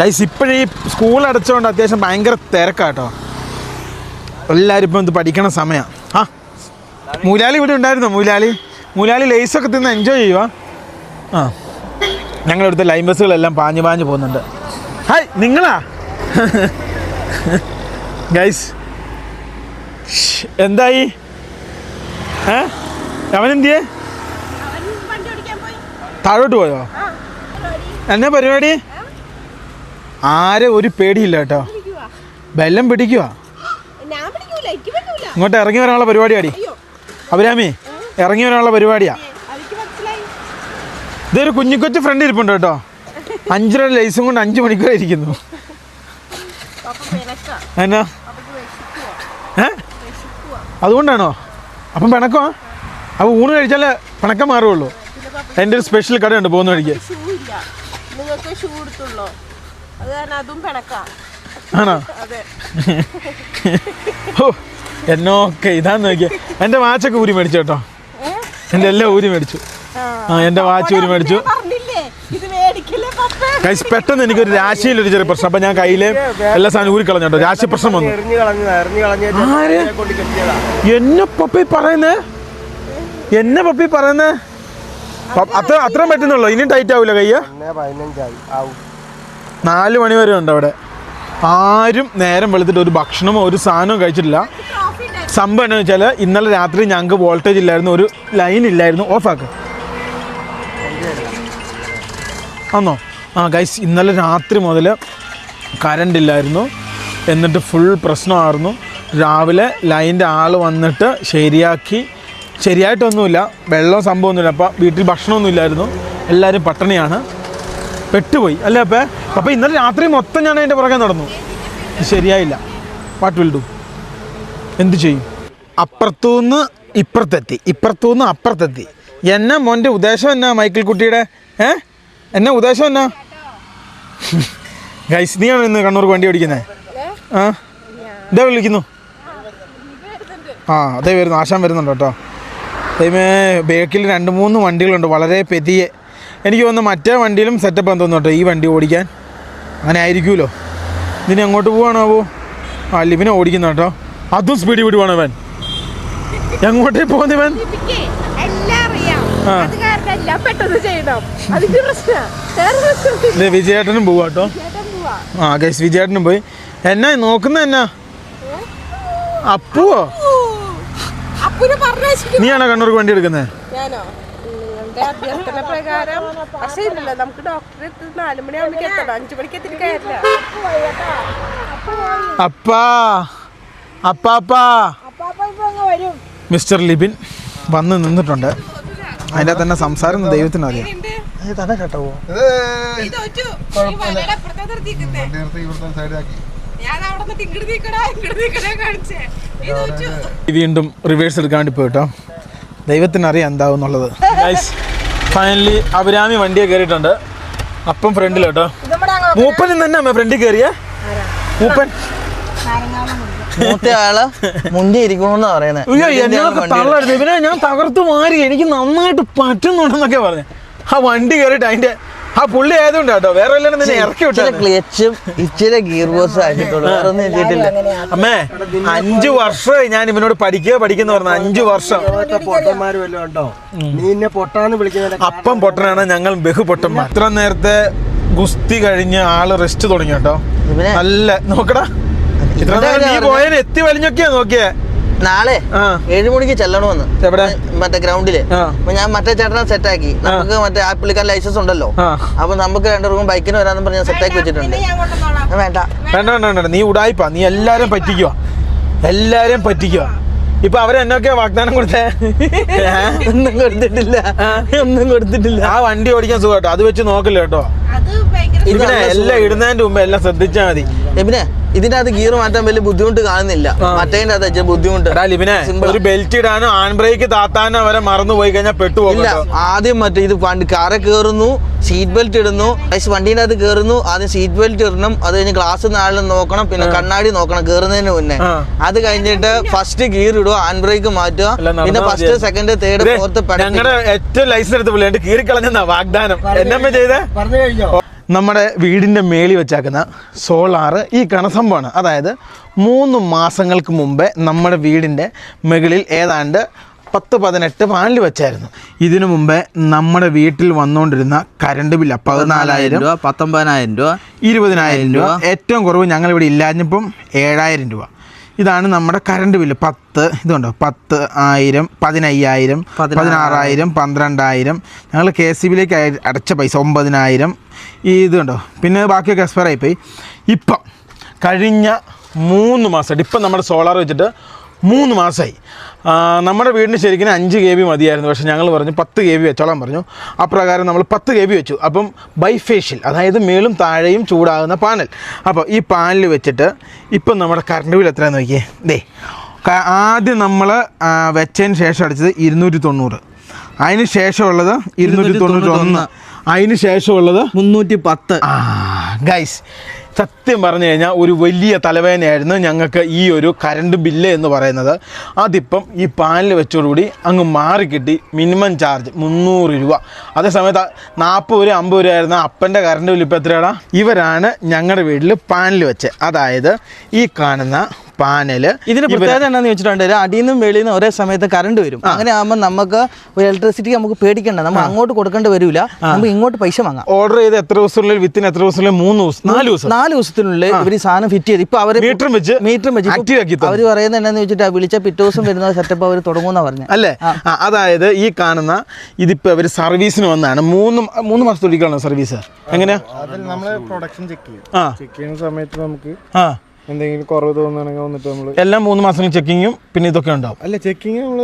A: കൈസ് ഇപ്പോഴീ സ്കൂൾ അടച്ചുകൊണ്ട് അത്യാവശ്യം ഭയങ്കര തിരക്കാട്ടോ. എല്ലാവരും ഇപ്പം ഇത് പഠിക്കണ സമയം. മൂലാലി ഇവിടെ ഉണ്ടായിരുന്നോ മൂലാലി. മൂലാലി ലേസൊക്കെ തിന്ന് എൻജോയ് ചെയ്യുക ആ. ഞങ്ങളിവിടുത്തെ ലൈൻ ബസ്സുകളെല്ലാം പാഞ്ഞു പാഞ്ഞ് പോകുന്നുണ്ട്. ഹായ് നിങ്ങളാ? ഗൈസ് എന്തായി? ഏ? അവനെന്തിയേ? താഴോട്ട് പോയോ? എന്നാ പരിപാടി? ആരെ ഒരു പേടിയില്ല കേട്ടോ. ബെല്ലം പിടിക്കുക ഇങ്ങോട്ട് ഇറങ്ങി വരാനുള്ള പരിപാടിയാടി. അഭിരാമി ഇറങ്ങി വരാനുള്ള പരിപാടിയാ. ഇതൊരു കുഞ്ഞിക്കൊച്ചു ഫ്രണ്ട് ഇരിപ്പുണ്ട് കേട്ടോ. അഞ്ചര ലൈസും കൊണ്ട് അഞ്ച് മണിക്കൂർ ഇരിക്കുന്നു. എന്നാ? ഏ? അതുകൊണ്ടാണോ? അപ്പം പിണക്കോ? അപ്പം ഊണ് കഴിച്ചാലേ പിണക്കം മാറുള്ളൂ എന്റെ ഒരു സ്പെഷ്യൽ കടയുണ്ട് പോകുന്ന വഴിക്ക്. ആണോ? ഓ എന്നൊക്കെ ഇതാന്ന് നോക്കിയ. എന്റെ വാച്ചൊക്കെ ഊരി മേടിച്ചു കേട്ടോ.
E: എന്റെ
A: എന്റെ എല്ലാം ഊരി മേടിച്ചു. ആ. എന്റെ വാച്ച് ഊരി മേടിച്ചു.
E: ഞാൻ പറഞ്ഞില്ലേ? ഇത് മേടിക്കില്ലേ പപ്പ?
A: കൈസ് പെട്ടെന്ന് എനിക്കൊരു രാശിയിലൊരു ചെറിയ പ്രശ്നം. അപ്പൊ ഞാൻ കയ്യിലെ എല്ലാ സാധനം ഊരി കളഞ്ഞു കേട്ടോ. രാശി പ്രശ്നം വന്നു. എന്നെ പപ്പി പറയുന്നേ? എന്നെ പപ്പി പറയുന്നേ? അത്ര അത്ര അത്രയും പറ്റുന്നുള്ളൂ? ഇനിയും ടൈറ്റ് ആവില്ല കയ്യ? നാല് മണി വരെ ഉണ്ട് അവിടെ. ആരും നേരം വെളുത്തിട്ട് ഒരു ഭക്ഷണമോ ഒരു സാധനവും കഴിച്ചിട്ടില്ല. സംഭവം എന്താണെന്ന് വെച്ചാൽ ഇന്നലെ രാത്രി ഞങ്ങൾക്ക് വോൾട്ടേജ് ഇല്ലായിരുന്നു ഒരു ലൈൻ ഇല്ലായിരുന്നു. ഓഫാക്ക്. ആന്നോ? ആ ഗൈസ് ഇന്നലെ രാത്രി മുതൽ കറണ്ട് ഇല്ലായിരുന്നു. എന്നിട്ട് ഫുൾ പ്രശ്നമായിരുന്നു. രാവിലെ ലൈന്റെ ആൾ വന്നിട്ട് ശരിയാക്കി. ശരിയായിട്ടൊന്നുമില്ല. വെള്ളം സംഭവമൊന്നുമില്ല. അപ്പം വീട്ടിൽ ഭക്ഷണമൊന്നും ഇല്ലായിരുന്നു. എല്ലാവരും പട്ടണിയാണ്. പെട്ടുപോയി. അല്ലേ അപ്പേ? അപ്പം ഇന്നലെ രാത്രി മൊത്തം ഞാൻ അതിന്റെ പുറകെ നടന്നു. ശരിയായില്ല. വാട്ട് വിൽ ഡു എന്ത് ചെയ്യും? അപ്പുറത്തുനിന്ന് ഇപ്പുറത്തെത്തി ഇപ്പുറത്തുനിന്ന് അപ്പുറത്തെത്തി. എന്നാ മോന്റെ ഉദ്ദേശം എന്നാ മൈക്കിൾ കുട്ടിയുടെ? ഏ? എന്നാ ഉദ്ദേശം എന്നാ? ഗൈസ് നീയാണോ ഇന്ന് കണ്ണൂർക്ക് വണ്ടി ഓടിക്കുന്നത് ആ? ഇതേ വിളിക്കുന്നു. ആ അതേ വരുന്നു ആശാൻ വരുന്നുണ്ട് കേട്ടോ. അതേമേ ബേക്കിൽ രണ്ട് മൂന്ന് വണ്ടികളുണ്ട് വളരെ പെതിയെ. എനിക്ക് തോന്നുന്നു മറ്റേ വണ്ടിയിലും സെറ്റപ്പ് എന്ന് തോന്നുന്നു കേട്ടോ ഈ വണ്ടി ഓടിക്കാൻ. അങ്ങനെ ആയിരിക്കുമല്ലോ ഇതിന് എങ്ങോട്ട് പോവാണോ ആ ലിബിനെ ഓടിക്കുന്നു കേട്ടോ. അതും സ്പീഡിൽ വിടുവാണ് അവൻ. എങ്ങോട്ടേ പോകുന്നവൻ വിജയേട്ടനും
E: പോവാട്ടോ
A: ആ ഗൈസ് വിജയേട്ടനും പോയി. എന്നാ നോക്കുന്ന എന്നാ? അപ്പുവോ? നീയാണോ കണ്ണൂർക്ക് വണ്ടി എടുക്കുന്നത്
E: അഭ്യർത്ഥന പ്രകാരം. പക്ഷേ ഇല്ലല്ലോ നമുക്ക് ഡോക്ടറെ എത്തി നാല് മണിയാകുമ്പോഴേക്ക് എത്തണം. അഞ്ചു മണിക്ക് എത്തിയിട്ട്
A: അപ്പാ. അപ്പാപ്പാ. മിസ്റ്റർ ലിബിൻ. വന്ന് നിന്നിട്ടുണ്ട്. അതിന്റെ തന്നെ സംസാരം ദൈവത്തിന് അറിയാം. വീണ്ടും റിവേഴ്സ് എടുക്കാൻ വേണ്ടി പോയിട്ടോ. ദൈവത്തിന് അറിയാം എന്താവും എന്നുള്ളത്. ഫൈനലി അഭിരാമി വണ്ടിയെ കയറിയിട്ടുണ്ട്. അപ്പം ഫ്രണ്ടിലോട്ടോ മൂപ്പൻ ഇന്ന് തന്നെ അമ്മ ഫ്രണ്ടിൽ കയറിയേ? മൂപ്പൻ.
B: മൂത്ത ആൾ മുന്തി ഇരിക്കണമെന്നാ പറയുന്നത്
A: അയ്യോ എന്നൊക്കെ ഇവനെ ഞാൻ തകർത്തു മാറി. എനിക്ക് നന്നായിട്ട് പറ്റുന്നുണ്ടെന്നൊക്കെ പറഞ്ഞു. ആ വണ്ടി കയറിയിട്ട് അതിന്റെ ആ പുള്ളി ആയതുകൊണ്ട് കേട്ടോ വേറെ എല്ലാരും നിന്നെ ഇറക്കി
B: ഇച്ചിരി
A: വിട്ടു
B: ക്ലച്ചും ഇച്ചിരി ഗിയർ ബോസ് ആക്കിയിട്ടുള്ളൂ. വേറെ ഒന്നും ചെയ്തിട്ടില്ല.
A: അമ്മേ അഞ്ചു വർഷമായി ഞാൻ ഇവനോട് പഠിക്കുക പഠിക്കുന്ന പറഞ്ഞ അഞ്ചു വർഷം.
D: നീ എന്നെ പൊട്ടാന്ന്
A: അപ്പം പൊട്ടനാണ് ഞങ്ങൾ ബഹു പൊട്ടന്മാർ. ഇത്ര നേരത്തെ ഗുസ്തി കഴിഞ്ഞ് ആൾ റെസ്റ്റ് തുടങ്ങി കേട്ടോ. നല്ല നോക്കടാ. നീ പോയതിന് എത്തി വലിഞ്ഞൊക്കെയാ നോക്കിയേ.
B: നാളെ ഏഴു മണിക്ക് ചെല്ലണമെന്ന്. മറ്റേ
A: ഗ്രൗണ്ടിൽ.
B: അപ്പൊ ഞാൻ മറ്റേ ചേട്ടനെ സെറ്റാക്കി. നമുക്ക് മറ്റേ ആ പുള്ളിക്കാരൻ ലൈസൻസ് ഉണ്ടല്ലോ. അപ്പൊ നമുക്ക് റൂം ബൈക്കിന് വരാന്ന് പറഞ്ഞ സെറ്റ് സെറ്റാക്കി വെച്ചിട്ടുണ്ട്. വേണ്ട.
A: വേണ്ട വേണ്ട വേണ്ട നീ ഉടായിപ്പാ. നീ എല്ലാരും പറ്റിക്കുക എല്ലാരും പറ്റിക്കുക ഇപ്പൊ എന്നൊക്കെ വാഗ്ദാനം കൊടുത്തേ?
B: ഒന്നും കൊടുത്തിട്ടില്ല. ഒന്നും കൊടുത്തിട്ടില്ല.
A: ആ വണ്ടി ഓടിക്കാൻ സുഖം കേട്ടോ അത് വെച്ച് നോക്കില്ല കേട്ടോ. ഇതിനെ എല്ലാം ഇടുന്നതിന്റെ മുമ്പ് എല്ലാം ശ്രദ്ധിച്ചാ മതി.
B: പിന്നെ ഇതിന്റെ അകത്ത് ഗിയർ മാറ്റാൻ വലിയ ബുദ്ധിമുട്ട് കാണുന്നില്ല. മറ്റേതിന്റെ അകത്ത് ബുദ്ധിമുട്ട്.
A: എടാ ലിബിനെ ഒരു ബെൽറ്റ് ഇടാനോ ആൺ ബ്രേക്ക് താത്താനും അവരെ മറന്നു പോയി കഴിഞ്ഞാൽ പെട്ടുപോകും
B: ഇല്ല ആദ്യം മറ്റേ ഇത് വണ്ടി കാറെ കയറുന്നു സീറ്റ് ബെൽറ്റ് ഇടുന്നു. വണ്ടീന്റെ അകത്ത് കയറുന്നു ആദ്യം സീറ്റ് ബെൽറ്റ് ഇടണം അത് കഴിഞ്ഞ് ഗ്ലാസ് നാളിൽ നോക്കണം പിന്നെ കണ്ണാടി നോക്കണം കയറുന്നതിന് മുന്നേ. അത് കഴിഞ്ഞിട്ട് ഫസ്റ്റ് ഗിയർ ഇടുക ഹാൻഡ് ബ്രേക്ക് മാറ്റുക പിന്നെ ഫസ്റ്റ് സെക്കൻഡ് തേർഡ് ഫോർത്ത്
A: ഞങ്ങളുടെ ഏറ്റവും ലൈസൻസ് എടുത്ത് കീറി കീറിക്കളഞ്ഞെന്നാ വാഗ്ദാനം. എന്നമ്മ ചെയ്തേ?
D: പറഞ്ഞു കഴിഞ്ഞോ
A: നമ്മുടെ വീടിന്റെ മേളി വെച്ചാക്കുന്ന സോളാറ് ഈ കണസംഭവമാണ് അതായത് മൂന്ന് മാസങ്ങൾക്ക് മുമ്പേ നമ്മുടെ വീടിന്റെ മുകളിൽ ഏതാണ്ട് പത്ത് പതിനെട്ട് പാനൽ വെച്ചായിരുന്നു. ഇതിനു മുമ്പേ നമ്മുടെ വീട്ടിൽ വന്നുകൊണ്ടിരുന്ന കറണ്ട് ബില്ല് പതിനാലായിരം
B: രൂപ പത്തൊമ്പതിനായിരം രൂപ
A: ഇരുപതിനായിരം രൂപ. ഏറ്റവും കുറവ് ഞങ്ങളിവിടെ ഇല്ലാഞ്ഞപ്പം ഏഴായിരം രൂപ. ഇതാണ് നമ്മുടെ കറണ്ട് ബില്ല് പത്ത് ഇതുണ്ടോ? പത്ത് ആയിരം പതിനയ്യായിരം പതിനാറായിരം പന്ത്രണ്ടായിരം. ഞങ്ങൾ കെ സി ബിയിലേക്ക് അടച്ച പൈസ ഒമ്പതിനായിരം. ഈ ഇതുണ്ടോ? പിന്നെ ബാക്കിയൊക്കെ എക്സ്പയർ ആയിപ്പോയി. ഇപ്പം കഴിഞ്ഞ മൂന്ന് മാസമായിട്ട് ഇപ്പം നമ്മുടെ സോളാർ വെച്ചിട്ട് മൂന്ന് മാസമായി നമ്മുടെ വീടിന് ശരിക്കും അഞ്ച് കെ ബി മതിയായിരുന്നു. പക്ഷേ ഞങ്ങൾ പറഞ്ഞു പത്ത് കെ ബി വെച്ചോളാൻ പറഞ്ഞു. അപ്രകാരം നമ്മൾ പത്ത് കെ ബി വെച്ചു. അപ്പം ബൈഫേഷ്യൽ അതായത് മേളും താഴെയും ചൂടാകുന്ന പാനൽ. അപ്പോൾ ഈ പാനൽ വെച്ചിട്ട് ഇപ്പം നമ്മുടെ കറണ്ട് ബിൽ എത്രയാണെന്ന് നോക്കിയേ. ദേ ആദ്യം നമ്മൾ വെച്ചതിന് ശേഷം അടിച്ചത് ഇരുന്നൂറ്റി തൊണ്ണൂറ് അതിന് ശേഷമുള്ളത് ഇരുന്നൂറ്റി തൊണ്ണൂറ്റി ഒന്ന് അതിന് ശേഷമുള്ളത്
B: മുന്നൂറ്റി പത്ത്
A: ഗൈസ് സത്യം പറഞ്ഞു കഴിഞ്ഞാൽ ഒരു വലിയ തലവേദനയായിരുന്നു ഞങ്ങൾക്ക് ഈ ഒരു കറണ്ട് ബില്ല് എന്ന് പറയുന്നത്. അതിപ്പം ഈ പാനിൽ വെച്ചോടുകൂടി അങ്ങ് മാറിക്കിട്ടി മിനിമം ചാർജ് മുന്നൂറ് രൂപ. അതേസമയത്ത് നാൽപ്പത് രൂപ അമ്പത് രൂപ ആയിരുന്ന അപ്പന്റെ കറണ്ട് ബില്ല് ഇപ്പോൾ എത്രയാണ് ഇവരാണ് ഞങ്ങളുടെ വീട്ടിൽ പാനിൽ വെച്ച്. അതായത് ഈ കാണുന്ന പാനൽ
B: ഇതിന് പ്രത്യേകത എന്താണെന്ന് വെച്ചിട്ടുണ്ടെങ്കിൽ അടിയിൽ നിന്നും വെളിയിൽ നിന്നും ഒരേ സമയത്ത് കറണ്ട് വരും. അങ്ങനെ ആകുമ്പോൾ നമുക്ക് ഇലക്ട്രിസിറ്റി നമുക്ക് പേടിക്കണ്ട. നമ്മൾ അങ്ങോട്ട് കൊടുക്കേണ്ടി വരില്ല നമുക്ക് ഇങ്ങോട്ട് പൈസ വാങ്ങാം.
A: ഓർഡർ ചെയ്ത് എത്ര ദിവസത്തിനുള്ളിൽ വിത്തിന് എത്ര ദിവസത്തിനുള്ളിൽ? മൂന്ന് ദിവസം നാല് ദിവസം.
B: നാല് ദിവസത്തിനുള്ളിൽ ഇവർ ഈ സാധനം ഫിറ്റ് ചെയ്ത്. ഇപ്പൊ അവർ
A: മീറ്ററും വെച്ച്
B: മീറ്ററും വെച്ച്
A: active ആക്കി തന്നു.
B: അവർ പറയുന്നത് എന്നാന്ന് വെച്ചിട്ട് വിളിച്ച പിറ്റേ ദിവസം വരുന്ന സെറ്റപ്പ് അവർ തുടങ്ങുമെന്ന് പറഞ്ഞു.
A: അല്ലേ? അതായത് ഈ കാണുന്ന ഇതിപ്പോ അവർ സർവീസിന് വന്നാണ് മൂന്ന് മൂന്ന് മാസത്തോടിക്കാണോ സർവീസ് എങ്ങനെയാ?
F: അതിൽ നമ്മൾ പ്രൊഡക്ഷൻ ചെക്ക് ചെയ്യും. ചെക്ക് ചെയ്യുന്ന സമയത്ത് നമുക്ക്
A: ആ.
F: എന്തെങ്കിലും കുറവ് തോന്നുകയാണെങ്കിൽ വന്നിട്ട് നമ്മൾ
A: എല്ലാം മൂന്ന് മാസം ചെക്കിങ്ങും പിന്നെ ഇതൊക്കെ ഉണ്ടാവും.
F: അല്ല ചെക്കിങ് നമ്മൾ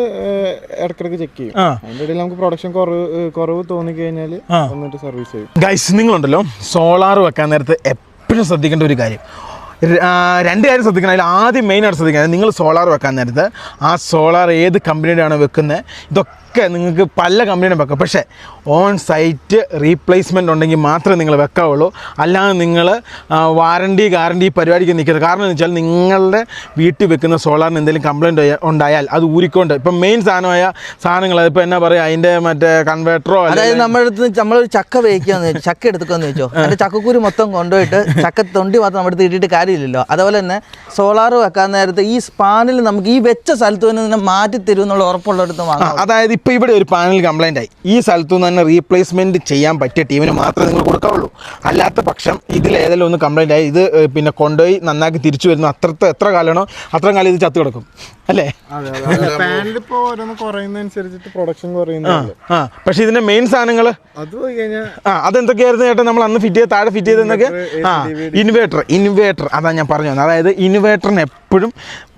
F: ഇടക്കിടക്ക് ചെക്ക് ചെയ്യും. അതിന്റെ ഇടയിൽ നമുക്ക് പ്രൊഡക്ഷൻ കുറവ് കുറവ് തോന്നിക്കഴിഞ്ഞാൽ
A: ആ.
F: വന്നിട്ട് സർവീസ് ചെയ്യും.
A: ഗൈസ് നിങ്ങളുണ്ടല്ലോ സോളാർ വെക്കാൻ നേരത്തെ എപ്പോഴും ശ്രദ്ധിക്കേണ്ട ഒരു കാര്യം. രണ്ട് കാര്യം ശ്രദ്ധിക്കണം. അതിൽ ആദ്യം മെയിനായിട്ട് ശ്രദ്ധിക്കണം. നിങ്ങൾ സോളാർ വെക്കാൻ നേരത്ത് ആ സോളാർ ഏത് കമ്പനിയുടെയാണ് വെക്കുന്നത്? ഇതൊക്കെ നിങ്ങൾക്ക് പല കമ്പനിയുടെ വെക്കാം പക്ഷേ ഓൺ സൈറ്റ് റീപ്ലേസ്മെന്റ് ഉണ്ടെങ്കിൽ മാത്രമേ നിങ്ങൾ വെക്കാവുള്ളൂ. അല്ലാതെ നിങ്ങൾ വാറണ്ടി ഗ്യാരണ്ടി പരിപാടിക്ക് നിൽക്കരുത്. കാരണം എന്ന് വെച്ചാൽ നിങ്ങളുടെ വീട്ടിൽ വെക്കുന്ന സോളാറിന് എന്തെങ്കിലും കംപ്ലൈന്റ് ഉണ്ടായാൽ അത് ഊരിക്കൊണ്ട്. ഇപ്പം മെയിൻ സാധനമായ സാധനങ്ങൾ ഇപ്പോൾ എന്നാ പറയുക അതിന്റെ മറ്റേ കൺവേർട്ടറോ
B: അതായത് നമ്മുടെ അടുത്ത് നമ്മളൊരു ചക്ക വേവിക്കാന്ന് വെച്ചു ചക്ക എടുക്കാന്ന് വെച്ചോ. അതിന്റെ ചക്കക്കൂരി മൊത്തം കൊണ്ടുപോയിട്ട് ചക്ക തൊണ്ടി മാത്രം നമ്മുടെ അടുത്ത് ഇട്ടിട്ട് കാര്യമില്ലല്ലോ. അതുപോലെ തന്നെ സോളാർ വെക്കാൻ നേരത്തെ ഈ സ്പാനിൽ നമുക്ക് ഈ വെച്ച സ്ഥലത്ത് തന്നെ മാറ്റി തരും എന്നുള്ള ഉറപ്പുള്ളിടത്ത് വാങ്ങാം
A: അതായത് ഇപ്പോൾ ഇവിടെ ഒരു പാനൽ കംപ്ലൈന്റ് ആയി. ഈ സ്ഥലത്തു നിന്ന് തന്നെ റീപ്ലേസ്മെന്റ് ചെയ്യാൻ പറ്റിയ ടീമിന് മാത്രമേ നിങ്ങൾ കൊടുക്കാവുള്ളൂ. അല്ലാത്ത പക്ഷം ഇതിൽ ഏതെങ്കിലും ഒന്ന് കംപ്ലൈന്റ് ആയി ഇത് പിന്നെ കൊണ്ടുപോയി നന്നാക്കി തിരിച്ചു വരുന്നു അത്രത്തെ എത്ര കാലമാണോ അത്രയും കാലം ഇത് ചത്തു കിടക്കും. അല്ലേ? പക്ഷേ ഇതിന്റെ മെയിൻ സാധനങ്ങൾ ആ അതെന്തൊക്കെയായിരുന്നു ചേട്ടാ നമ്മൾ അന്ന് ഫിറ്റ് ചെയ്ത് താഴെ ഫിറ്റ് ചെയ്തെന്നൊക്കെ ആ ഇൻവേർട്ടർ ഇൻവേർട്ടർ അതാ ഞാൻ പറഞ്ഞു അതായത് ഇൻവേർട്ടറിന് എപ്പോഴും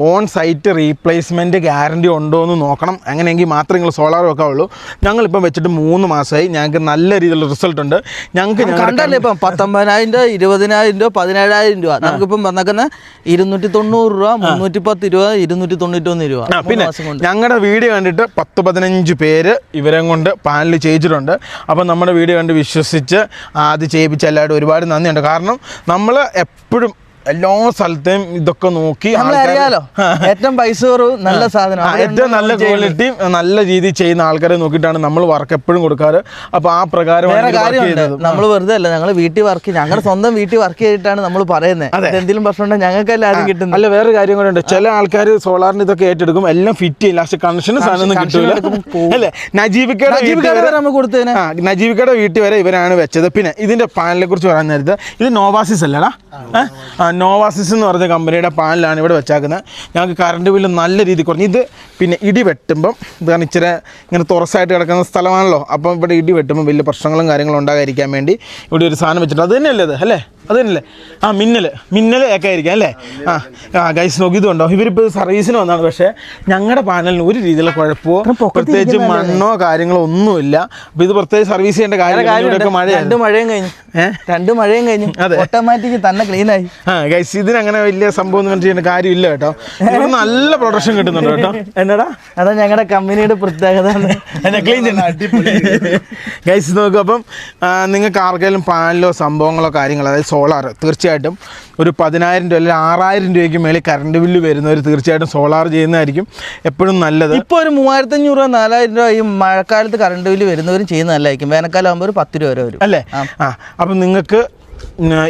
A: ഓൺ സൈറ്റ് റീപ്ലേസ്മെന്റ് ഗ്യാരണ്ടി ഉണ്ടോ എന്ന് നോക്കണം. അങ്ങനെയെങ്കിൽ മാത്രമേ നിങ്ങൾ സോളാർ വെക്കാവുള്ളൂ. ഞങ്ങളിപ്പം വെച്ചിട്ട് മൂന്ന് മാസമായി. ഞങ്ങൾക്ക് നല്ല രീതിയിലുള്ള റിസൾട്ട് ഉണ്ട്. ഞങ്ങൾക്ക്
B: കണ്ടല്ലേ ഇപ്പം പത്തൊമ്പതിനായിരം രൂപ ഇരുപതിനായിരം രൂപ പതിനേഴായിരം രൂപ. നമുക്കിപ്പം വന്നേക്കുന്ന ഇരുന്നൂറ്റി തൊണ്ണൂറ് രൂപ മുന്നൂറ്റി പത്ത് രൂപ. ഇരുന്നൂറ്റി തൊണ്ണൂറ്റൊന്ന് രൂപ
A: പിന്നെ ഞങ്ങളുടെ വീഡിയോ കണ്ടിട്ട് പത്ത് പതിനഞ്ച് പേര് ഇവരെ കൊണ്ട് പാനൽ ചെയ്യിച്ചിട്ടുണ്ട്. അപ്പം നമ്മുടെ വീഡിയോ കണ്ട് വിശ്വസിച്ച് ആദ്യം അത് ചെയ്യിപ്പിച്ച എല്ലാവരും ഒരുപാട് നന്ദിയുണ്ട്. കാരണം നമ്മൾ എപ്പോഴും എല്ലാ സ്ഥലത്തെയും ഇതൊക്കെ നോക്കി
B: അറിയാലോ? ഏറ്റവും പൈസ നല്ല സാധനം.
A: ഏറ്റവും നല്ല ക്വാളിറ്റി നല്ല രീതിയിൽ ചെയ്യുന്ന ആൾക്കാരെ നോക്കിയിട്ടാണ് നമ്മൾ വർക്ക് എപ്പോഴും കൊടുക്കാറ്. അപ്പൊ ആ ചെയ്യുന്നത്.
B: നമ്മൾ വെറുതെ അല്ല ഞങ്ങൾ വീട്ടിൽ വർക്ക് ഞങ്ങളുടെ സ്വന്തം വീട്ടിൽ വർക്ക് ചെയ്തിട്ടാണ് നമ്മൾ പറയുന്നത് എന്തെങ്കിലും പ്രശ്നം ഉണ്ടെങ്കിൽ ഞങ്ങൾക്കല്ല ആദ്യം കിട്ടുന്നത്.
A: അല്ല വേറെ കാര്യം കൂടെ ഉണ്ട്. ചില ആൾക്കാർ സോളാറിന് ഇതൊക്കെ ഏറ്റെടുക്കും. എല്ലാം ഫിറ്റ് ചെയ്യില്ല. പക്ഷെ കണക്ഷന് സാധനം
B: കിട്ടില്ല
A: അല്ലേ? നജീബിക്കയുടെ വീട്ടിൽ
B: നജീബിക്കയുടെ
A: വരെ- വീട്ടിൽ ഇവരാണ് വെച്ചത്. പിന്നെ ഇതിന്റെ പാനലിനെ കുറിച്ച് പറയാൻ നേരത്തെ ഇത് നോവാസിസ് അല്ലടാ. നോവാസിസ് എന്ന് പറഞ്ഞ കമ്പനിയുടെ പാനലാണ് ഇവിടെ വെച്ചാക്കുന്നത്. ഞങ്ങൾക്ക് കറണ്ട് ബില്ല് നല്ല രീതിയിൽ കുറഞ്ഞു. ഇത് പിന്നെ ഇടി വെട്ടുമ്പം കാരണം ഇച്ചിരി ഇങ്ങനെ തുറസായിട്ട് കിടക്കുന്ന സ്ഥലമാണല്ലോ. അപ്പം ഇവിടെ ഇടി വെട്ടുമ്പോൾ വലിയ പ്രശ്നങ്ങളും കാര്യങ്ങളും ഉണ്ടാകാതിരിക്കാൻ വേണ്ടി ഇവിടെ ഒരു സാധനം വെച്ചിട്ടുണ്ട്. അത് തന്നെയല്ലേ അത് അല്ലേ? അത് തന്നെയല്ലേ ആ മിന്നൽ മിന്നൽ ഒക്കെ ആയിരിക്കാം അല്ലേ? ആ ആ ഗൈസ് നോക്കി ഇതുണ്ടോ? ഇവരിപ്പോൾ സർവീസിന് വന്നാണ്. പക്ഷേ ഞങ്ങളുടെ പാനലിന് ഒരു രീതിയിലുള്ള കുഴപ്പമോ? പ്രത്യേകിച്ച് മണ്ണോ കാര്യങ്ങളോ ഒന്നുമില്ല. അപ്പോൾ ഇത് പ്രത്യേകിച്ച് സർവീസ് ചെയ്യേണ്ട കാര്യം
B: രണ്ട് മഴയും കഴിഞ്ഞു? രണ്ട് മഴയും കഴിഞ്ഞു.
A: അതെ.
B: ഓട്ടോമാറ്റിക് തന്നെ ക്ലീൻ ആയി.
A: ആ ഗൈസ് ഇതിനങ്ങനെ വലിയ സംഭവം ഒന്നും ചെയ്യേണ്ട കാര്യമില്ല കേട്ടോ. ഇവിടെ നല്ല പ്രൊഡക്ഷൻ കിട്ടുന്നുണ്ട് കേട്ടോ. എന്നടാ?
B: അതാ ഞങ്ങളുടെ കമ്പനിയുടെ പ്രത്യേകത
A: ക്ലീൻ ക്ലീൻ ഗൈസ് നോക്കുക അപ്പം നിങ്ങൾക്ക് ആർക്കെങ്കിലും പാനലോ സംഭവങ്ങളോ കാര്യങ്ങളോ അതായത് സോളാർ. തീർച്ചയായിട്ടും ഒരു പതിനായിരം രൂപ അല്ലെങ്കിൽ ആറായിരം രൂപയ്ക്ക് മേളിൽ കറണ്ട് ബില്ല് വരുന്നവർ തീർച്ചയായിട്ടും സോളാർ ചെയ്യുന്നതായിരിക്കും എപ്പോഴും നല്ലത്.
B: ഇപ്പോൾ ഒരു മൂവായിരത്തഞ്ഞൂറ് രൂപ നാലായിരം രൂപ ഈ മഴക്കാലത്ത് കറണ്ട് ബില്ല് വരുന്നവരും ചെയ്യുന്നതല്ലായിരിക്കും. വേനൽക്കാലം ആകുമ്പോൾ ഒരു പത്ത് രൂപ വരെ വരും.
A: അല്ലേ? ആ. അപ്പം നിങ്ങൾക്ക്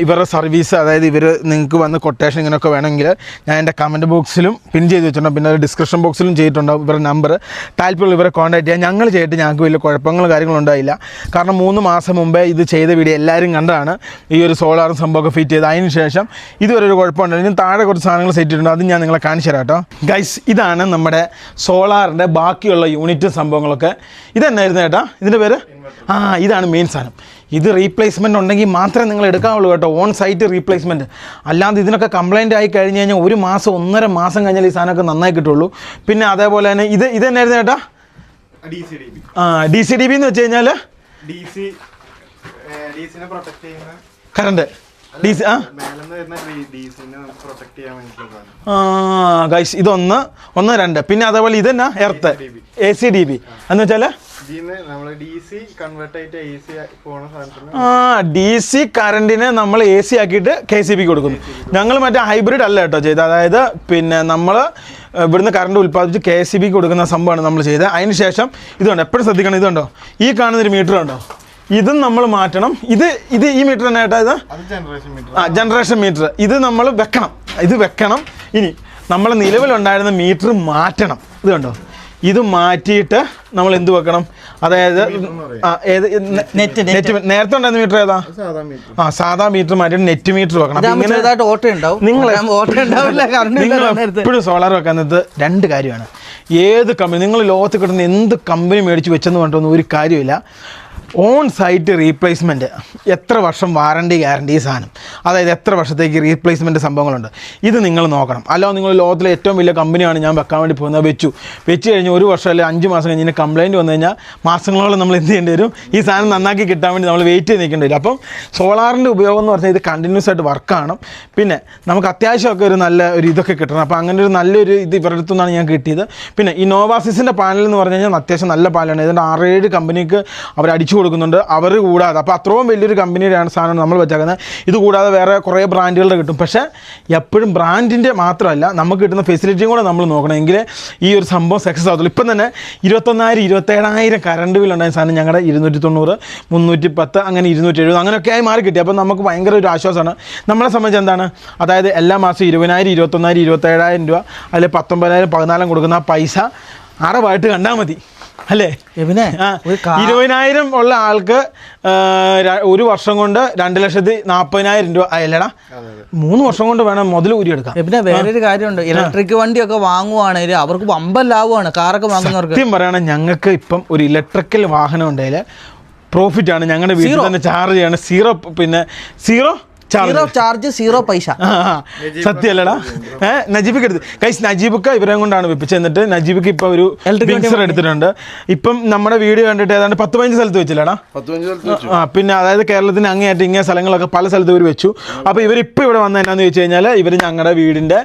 A: ഇവരുടെ സർവീസ് അതായത് ഇവർ നിങ്ങൾക്ക് വന്ന് കൊട്ടേഷൻ ഇങ്ങനെയൊക്കെ വേണമെങ്കിൽ ഞാൻ എന്റെ കമന്റ് ബോക്സിലും പിൻ ചെയ്ത് വെച്ചിട്ടുണ്ട്. പിന്നെ ഡിസ്ക്രിപ്ഷൻ ബോക്സിലും ചെയ്തിട്ടുണ്ടാവും ഇവരുടെ നമ്പർ താല്പര്യമുള്ള ഇവരെ കോൺടാക്ട് ചെയ്യാം. ഞങ്ങൾ ചെയ്തിട്ട് ഞങ്ങൾക്ക് വലിയ കുഴപ്പങ്ങൾ കാര്യങ്ങളും ഉണ്ടായില്ല. കാരണം മൂന്ന് മാസം മുമ്പേ ഇത് ചെയ്ത വീഡിയോ എല്ലാവരും കണ്ടാണ് ഈ ഒരു സോളാറും സംഭവമൊക്കെ ഫിറ്റ് ചെയ്ത്. അതിന് ശേഷം ഇതുവരെ ഒരു കുഴപ്പമുണ്ടായി ഞാൻ താഴെ കുറച്ച് സാധനങ്ങൾ സെറ്റ് ചെയ്തിട്ടുണ്ട്. അത് ഞാൻ നിങ്ങളെ കാണിച്ചു തരാം കേട്ടോ. ഗൈസ് ഇതാണ് നമ്മുടെ സോളാറിന്റെ ബാക്കിയുള്ള യൂണിറ്റും സംഭവങ്ങളൊക്കെ. ഇതെന്നായിരുന്നു ചേട്ടാ ഇതിന്റെ പേര്? ആ ഇതാണ് മെയിൻ സാധനം. ഇത് റീപ്ലേസ്മെന്റ് ഉണ്ടെങ്കിൽ മാത്രമേ നിങ്ങൾ എടുക്കാവുള്ളൂ കേട്ടോ. ഓൺ സൈറ്റ് റീപ്ലേസ്മെന്റ് അല്ലാതെ ഇതിനൊക്കെ കംപ്ലയിന്റ് ആയി കഴിഞ്ഞ് കഴിഞ്ഞാൽ ഒരു മാസം ഒന്നര മാസം കഴിഞ്ഞാൽ ഈ സാധനമൊക്കെ നന്നായി കിട്ടുള്ളൂ. പിന്നെ അതേപോലെ തന്നെ ഇത് ഇത് തന്നെയായിരുന്നു ചേട്ടാ ആ ഡി സി ഡി ബി എന്ന് വെച്ച് കഴിഞ്ഞാൽ കറണ്ട് ഗൈസ് ഇതൊന്ന് ഒന്ന് രണ്ട്. പിന്നെ അതേപോലെ ഇതെന്നാ? Earth A C D B എന്ന് വെച്ചാൽ ആ ഡി സി കറണ്ടിനെ നമ്മൾ എ സി ആക്കിയിട്ട് കെ സി ബിക്ക് കൊടുക്കുന്നു. ഞങ്ങൾ മറ്റേ ഹൈബ്രിഡ് അല്ല കേട്ടോ ചെയ്തത്. അതായത് പിന്നെ നമ്മൾ ഇവിടുന്ന് കറണ്ട് ഉൽപ്പാദിപ്പിച്ച് കെ സി ബിക്ക് കൊടുക്കുന്ന സംഭവമാണ് നമ്മൾ ചെയ്തത്. അതിന് ശേഷം ഇതുണ്ട് എപ്പോഴും ശ്രദ്ധിക്കണം. ഇതുണ്ടോ ഈ കാണുന്നൊരു മീറ്റർ ഉണ്ടോ ഇതും നമ്മൾ മാറ്റണം. ഇത് ഇത് ഈ മീറ്റർ തന്നെ കേട്ടോ ഇത്?
F: ജനറേഷൻ മീറ്റർ
A: ആ ജനറേഷൻ മീറ്റർ ഇത് നമ്മൾ വെക്കണം. ഇത് വെക്കണം. ഇനി നമ്മൾ നിലവിലുണ്ടായിരുന്ന മീറ്റർ മാറ്റണം. ഇത് കണ്ടോ? ഇത് മാറ്റിയിട്ട് നമ്മൾ എന്ത് വെക്കണം? അതായത് ആ, ഏത്
B: നെറ്റ്,
A: നെറ്റ് നേരത്തെ ഉണ്ടായിരുന്ന മീറ്റർ ഏതാ?
F: സാധാ മീറ്റർ.
A: ആ സാധാ മീറ്റർ മാറ്റിയിട്ട് നെറ്റ് മീറ്റർ വെക്കണം. നിങ്ങൾ എപ്പോഴും സോളാർ വെക്കുന്നത് രണ്ട് കാര്യമാണ്. ഏത് കമ്പനി നിങ്ങൾ ലോകത്ത് കിട്ടുന്ന എന്ത് കമ്പനി മേടിച്ച് വെച്ചെന്ന് പറഞ്ഞിട്ടൊന്നും ഒരു കാര്യമില്ല ഓൺ സൈറ്റ് റീപ്ലേസ്മെന്റ് എത്ര വർഷം വാറണ്ടി ഗ്യാരണ്ടി സാധനം. അതായത് എത്ര വർഷത്തേക്ക് റീപ്ലേസ്മെന്റ് സംഭവങ്ങളുണ്ട്. ഇത് നിങ്ങൾ നോക്കണം. അല്ലാതെ നിങ്ങൾ ലോകത്തിലെ ഏറ്റവും വലിയ കമ്പനിയാണ് ഞാൻ വെക്കാൻ വേണ്ടി പോകുന്നത്. വെച്ചു. വെച്ച് കഴിഞ്ഞ് ഒരു വർഷം അല്ലെങ്കിൽ അഞ്ച് മാസം കഴിഞ്ഞ് കംപ്ലയിന്റ് വന്നു കഴിഞ്ഞാൽ മാസങ്ങളോളം നമ്മൾ എന്ത് ചെയ്യേണ്ടി വരും? ഈ സാധനം നന്നാക്കി കിട്ടാൻ വേണ്ടി നമ്മൾ വെയിറ്റ് ചെയ്ത് നിൽക്കേണ്ടി വരും. അപ്പം സോളാറിന്റെ ഉപയോഗം എന്ന് പറഞ്ഞാൽ ഇത് കണ്ടിന്യൂസ് ആയിട്ട് വർക്കാണ് പിന്നെ നമുക്ക് അത്യാവശ്യമൊക്കെ ഒരു നല്ല ഒരു ഇതൊക്കെ കിട്ടണം. അപ്പോൾ അങ്ങനെ ഒരു നല്ലൊരു ഇത് ഇവരുടെ അടുത്തു നിന്നാണ് ഞാൻ കിട്ടിയത്. പിന്നെ ഈ നോവാസിസിന്റെ പാനൽ എന്ന് പറഞ്ഞു കഴിഞ്ഞാൽ അത്യാവശ്യം നല്ല പാലാണ് ഇതിന്റെ ആറേഴ് കമ്പനിക്ക് അവർ അടിച്ചു കൊടുക്കുന്നുണ്ട്. അവർ കൂടാതെ. അപ്പോൾ അത്രയും വലിയൊരു കമ്പനിയുടെയാണ് സാധനം നമ്മൾ വെച്ചേക്കുന്നത്. ഇത് കൂടാതെ വേറെ കുറേ ബ്രാൻഡുകളുടെ കിട്ടും. പക്ഷേ എപ്പോഴും ബ്രാൻഡിന്റെ മാത്രമല്ല നമുക്ക് കിട്ടുന്ന ഫെസിലിറ്റിയും കൂടെ നമ്മൾ നോക്കണമെങ്കിൽ ഈ ഒരു സംഭവം സക്സസ് ആകത്തുള്ളൂ ഇപ്പം തന്നെ ഇരുപത്തൊന്നായിരം ഇരുപത്തേഴായിരം കറണ്ട് ബില്ലുണ്ടായ സാധനം ഞങ്ങളുടെ ഇരുന്നൂറ്റി തൊണ്ണൂറ് മുന്നൂറ്റി പത്ത് അങ്ങനെ ഇരുന്നൂറ്റി എഴുപത് അങ്ങനെയൊക്കെ ആയി മാറി കിട്ടി. അപ്പോൾ നമുക്ക് ഭയങ്കര ഒരു ആശ്വാസമാണ്. നമ്മളെ സംബന്ധിച്ച് എന്താണ്? അതായത് എല്ലാ മാസവും ഇരുപതിനായിരം ഇരുപത്തൊന്നായിരം ഇരുപത്തേഴായിരം രൂപ അല്ലെങ്കിൽ പത്തൊമ്പതിനായിരം പതിനാലും കൊടുക്കുന്ന ആ പൈസ അറവായിട്ട് കണ്ടാൽ മതി. അല്ലേ?
B: പിന്നെ
A: ഇരുപതിനായിരം ഉള്ള ആൾക്ക് ഒരു വർഷം കൊണ്ട് രണ്ട് ലക്ഷത്തി നാൽപ്പതിനായിരം രൂപ അല്ലടാ മൂന്ന് വർഷം കൊണ്ട് വേണം മുതൽ ഊരിയെടുക്കാം
B: പിന്നെ വേറൊരു കാര്യമുണ്ട്. ഇലക്ട്രിക് വണ്ടിയൊക്കെ വാങ്ങുവാണെങ്കിൽ അവർക്ക് വമ്പൻ ലാഭമാണ്. കാറൊക്കെ വാങ്ങുന്നവർക്ക്.
A: സത്യം പറയണം ഞങ്ങൾക്ക് ഇപ്പം ഒരു ഇലക്ട്രിക്കൽ വാഹനം ഉണ്ടെങ്കിൽ പ്രോഫിറ്റ് ആണ്. ഞങ്ങളുടെ വീട്ടിൽ തന്നെ ചാർജ് ചെയ്യാണ്. സീറോ പിന്നെ സീറോ
B: സീറോ ചാർജ് സീറോ പൈസ
A: സത്യമല്ലടാ. ഏഹ് നജീബിക്ക് എടുത്ത് കൈസ് നജീബിക്ക ഇവരെ കൊണ്ടാണ് വെപ്പിച്ചത്. എന്നിട്ട് നജീബിക്ക് ഇപ്പൊ ഒരു മിക്സർ എടുത്തിട്ടുണ്ട്. ഇപ്പം നമ്മുടെ വീഡിയോ കണ്ടിട്ട് ഏതാണ്ട് പത്ത് പതിനഞ്ച് സ്ഥലത്ത് വെച്ചില്ലടാ. ആ പിന്നെ അതായത് കേരളത്തിന് അങ്ങേയറ്റം ഇങ്ങനെ സ്ഥലങ്ങളൊക്കെ പല സ്ഥലത്ത് ഇവർ വെച്ചു. അപ്പോൾ ഇവരിപ്പോൾ ഇവിടെ വന്ന എന്നാന്ന് ചോദിച്ചു കഴിഞ്ഞാൽ ഇവർ ഞങ്ങളുടെ വീടിന്റെ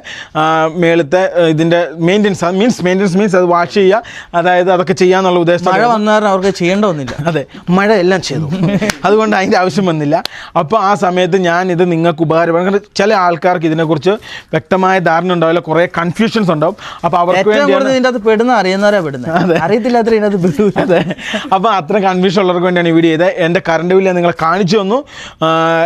A: മേളത്തെ ഇതിന്റെ ഇതിന്റെ മെയിന്റെനൻസ് മീൻസ് മെയിന്റെനൻസ് മീൻസ് അത് വാഷ് ചെയ്യുക അതായത് അതൊക്കെ ചെയ്യാന്നുള്ള ഉദ്ദേശം
B: മഴ വന്നാൽ അവർക്ക് ചെയ്യേണ്ട ഒന്നില്ല
A: അതെ മഴ എല്ലാം ചെയ്തു. അതുകൊണ്ട് അതിന്റെ ആവശ്യം വന്നില്ല. അപ്പോൾ ആ സമയത്ത് ഞാൻ ഇത് നിങ്ങൾക്ക് ഉപകാരപ്പെടും. കാരണം ചില ആൾക്കാർക്ക് ഇതിനെക്കുറിച്ച് വ്യക്തമായ ധാരണ ഉണ്ടാവില്ല കുറേ കൺഫ്യൂഷൻസ് ഉണ്ടാവും. അപ്പോൾ അവർക്ക് വേണ്ടിയാണ്
B: അകത്ത് പെടുന്ന അറിയുന്നവരാ പെടുന്നത്. അറിയത്തില്ലാത്ത
A: അതെ. അപ്പോൾ അത്ര കൺഫ്യൂഷൻ ഉള്ളവർക്ക് വേണ്ടിയാണ് ഈ വീഡിയോ ചെയ്തത്. എന്റെ കറണ്ട് ബില്ല് നിങ്ങളെ കാണിച്ചു തന്നു.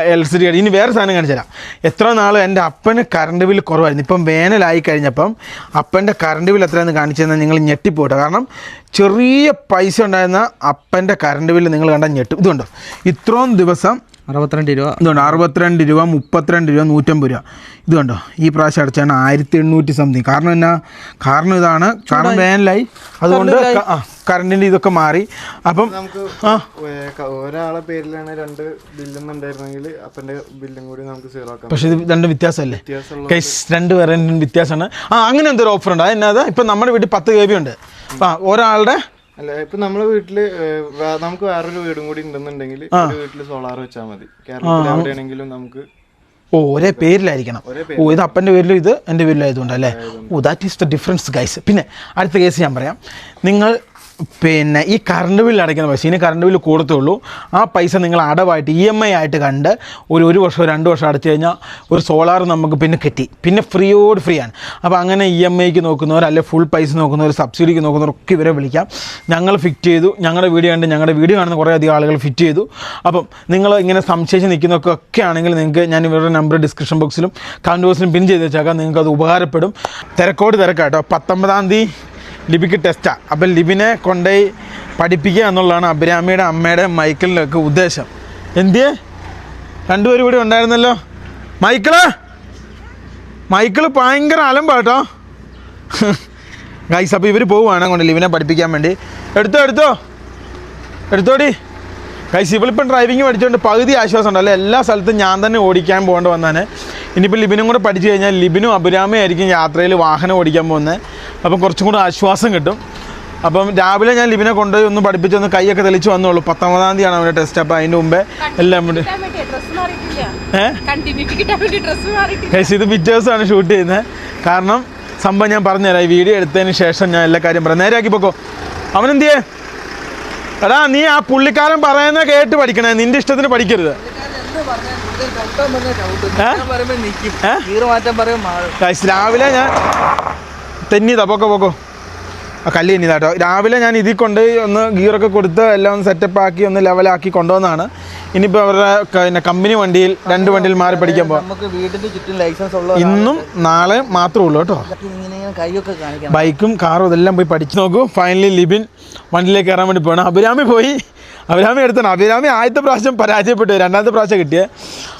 A: എൽ സി ഡി ഇനി വേറെ സാധനം കാണിച്ചു തരാം. എത്ര നാൾ എന്റെ അപ്പന് കറണ്ട് ബില്ല് കുറവായിരുന്നു. ഇപ്പം വേനലായി കഴിഞ്ഞപ്പം അപ്പന്റെ കറണ്ട് ബില്ല് എത്രയെന്ന് കാണിച്ചു തന്നാൽ നിങ്ങൾ ഞെട്ടിപ്പോട്ടെ. കാരണം ചെറിയ പൈസ ഉണ്ടായിരുന്ന അപ്പന്റെ കറണ്ട് ബില്ല് നിങ്ങൾ കണ്ടാൽ ഞെട്ടും. ഇതുണ്ടോ? ഇത്രയും ദിവസം
B: അറുപത്തിരണ്ട് രൂപ.
A: ഇതുണ്ട് അറുപത്തിരണ്ട് രൂപ മുപ്പത്തിരണ്ട് രൂപ നൂറ്റമ്പത് രൂപ. ഇത് കണ്ടോ ഈ പ്രാവശ്യം അടച്ചാണ് ആയിരത്തി എണ്ണൂറ്റി സംതിങ് കാരണം എന്നാ? കാരണം ഇതാണ്. കാരണം വേനലായി. അതുകൊണ്ട് കറണ്ടിന്റെ ഇതൊക്കെ മാറി. അപ്പം
F: ഒരാളെ പേരിലാണ് രണ്ട് ബില്ലും അപ്പന്റെ അപ്പന്റെ ബില്ലും കൂടി നമുക്ക് സീറോ ആക്കാം
A: പക്ഷേ ഇത് രണ്ട് വ്യത്യാസമല്ലേ? കൈസ് രണ്ട് പേരെ വ്യത്യാസമാണ്. ആ അങ്ങനെ എന്തൊരു ഓഫർ ഉണ്ട്? അതെന്നാ? ഇപ്പം നമ്മുടെ വീട്ടിൽ പത്ത് കെ ബി ഉണ്ട്. ആ ഒരാളുടെ
F: അല്ല ഇപ്പൊ നമ്മളെ വീട്ടിൽ നമുക്ക് വേറൊരു വീടും കൂടി ഉണ്ടെന്നുണ്ടെങ്കിൽ വീട്ടിൽ സോളാർ വെച്ചാൽ മതി. കേരളത്തിൽ എവിടെയാണെങ്കിലും നമുക്ക്
A: ഓ ഒരേ പേരിലായിരിക്കണം. ഓ ഇത് അപ്പന്റെ പേരിലും ഇത് എന്റെ പേരിലായതുകൊണ്ട് അല്ലേ ഓ that is the difference guys പിന്നെ അടുത്ത കേസ് ഞാൻ പറയാം. നിങ്ങൾ പിന്നെ ഈ കറണ്ട് ബില്ല് അടയ്ക്കുന്ന പൈസ ഇനി കറണ്ട് ബില്ല് കൊടുത്തുള്ളൂ. ആ പൈസ നിങ്ങൾ അടവായിട്ട് ഇ എം ഐ ആയിട്ട് കണ്ട് ഒരു ഒരു വർഷം രണ്ട് വർഷം അടച്ചു കഴിഞ്ഞാൽ ഒരു സോളാർ നമുക്ക് പിന്നെ കിട്ടി. പിന്നെ ഫ്രീയോട് ഫ്രീ ആണ് അപ്പോൾ അങ്ങനെ ഇ എം ഐക്ക് നോക്കുന്നവർ അല്ലെങ്കിൽ ഫുൾ പൈസ നോക്കുന്നവർ സബ്സിഡിക്ക് നോക്കുന്നവരൊക്കെ ഇവരെ വിളിക്കാം. ഞങ്ങൾ ഫിറ്റ് ചെയ്തു. ഞങ്ങളുടെ വീഡിയോ കണ്ട് ഞങ്ങളുടെ വീഡിയോ കാണുന്ന കുറേ അധികം ആളുകൾ ഫിറ്റ് ചെയ്തു. അപ്പം നിങ്ങൾ ഇങ്ങനെ സംശയിച്ച് നിൽക്കുന്നതൊക്കെ ആണെങ്കിൽ നിങ്ങൾക്ക് ഞാൻ ഇവരുടെ നമ്പർ ഡിസ്ക്രിപ്ഷൻ ബോക്സിലും കമന്റ് ബോക്സിലും പിൻ ചെയ്ത് വെച്ചേക്കാം. നിങ്ങൾക്ക് അത് ഉപകാരപ്പെടും. തിരക്കോട് തിരക്കാട്ടോ. പത്തൊമ്പതാം തീയതി ലിബിക്ക് ടെസ്റ്റാണ് അപ്പം ലിബിനെ കൊണ്ടുപോയി പഠിപ്പിക്കുക എന്നുള്ളതാണ് അഭിരാമിയുടെ അമ്മയുടെ മൈക്കിളിന്റെയൊക്കെ ഉദ്ദേശം. എന്തിയെ? രണ്ടുപേരും കൂടി ഉണ്ടായിരുന്നല്ലോ. മൈക്കിൾ? മൈക്കിൾ ഭയങ്കര അലമ്പാട്ടോ ഗൈസ് അപ്പോൾ ഇവർ പോവുകയാണ് കൊണ്ട് ലിവിനെ പഠിപ്പിക്കാൻ വേണ്ടി. എടുത്തോ എടുത്തോ? എടുത്തോടി. ഗൈസ് ഇവളിപ്പം ഡ്രൈവിംഗ് പഠിച്ചുകൊണ്ട് പകുതി ആശ്വാസം ഉണ്ടല്ലോ എല്ലാ സ്ഥലത്തും ഞാൻ തന്നെ ഓടിക്കാൻ പോകേണ്ട വന്നാണ് ഇനിയിപ്പോൾ ലിബിനും കൂടെ പഠിച്ചു കഴിഞ്ഞാൽ ലിബിനും അഭിരാമയും ആയിരിക്കും യാത്രയിൽ വാഹനം ഓടിക്കാൻ പോകുന്നത്. അപ്പം കുറച്ചും കൂടെ ആശ്വാസം കിട്ടും. അപ്പം രാവിലെ ഞാൻ ലിബിനെ കൊണ്ടുപോയി ഒന്ന് പഠിപ്പിച്ച് ഒന്ന് കൈയൊക്കെ തെളിച്ച് വന്നുള്ളൂ പത്തൊമ്പതാം തീയതിയാണ് അവന്റെ ടെസ്റ്റ്. അപ്പം അതിന്റെ മുമ്പേ എല്ലാം കൂടി ഏഹ് ഇത് പിക്ചേഴ്സാണ് ഷൂട്ട് ചെയ്യുന്നത്. കാരണം സംഭവം ഞാൻ പറഞ്ഞുതരാം. ഈ വീഡിയോ എടുത്തതിന് ശേഷം ഞാൻ എല്ലാ കാര്യം പറയാം. നേരെ ആക്കി പോക്കോ അവനെന്തിയേ എടാ നീ ആ പുള്ളിക്കാരൻ പറയുന്ന കേട്ട് പഠിക്കണേ. നിന്റെ ഇഷ്ടത്തിന് പഠിക്കരുത്. രാവിലെ ഞാൻ തെന്നിയതാ പോക്കോ പോക്കോ. ആ കല്ല് ഇനിതാട്ടോ രാവിലെ ഞാൻ ഇതിൽ കൊണ്ട് ഒന്ന് ഗിയറൊക്കെ കൊടുത്ത് എല്ലാം ഒന്ന് സെറ്റപ്പ് ആക്കി ഒന്ന് ലെവലാക്കി കൊണ്ടുവന്നതാണ് ഇനിയിപ്പോൾ അവരുടെ പിന്നെ കമ്പനി വണ്ടിയിൽ രണ്ട് വണ്ടിയിൽ മാറി പഠിക്കാൻ പോകാം
B: നമുക്ക് വീടിന്റെ ചുറ്റും ലൈസൻസ് ഉള്ള
A: ഇന്നും നാളെ മാത്രമേ ഉള്ളൂ കേട്ടോ. ബൈക്കും കാറും ഇതെല്ലാം പോയി പഠിച്ചു നോക്കൂ. ഫൈനലി ലിബിൻ വണ്ടിയിലേക്ക് കയറാൻ വേണ്ടി പോകണം അഭിരാമി പോയി. അഭിരാമി എടുത്താണ്. അഭിരാമി ആദ്യത്തെ പ്രാവശ്യം പരാജയപ്പെട്ടു. രണ്ടാമത്തെ പ്രാവശ്യം കിട്ടിയത്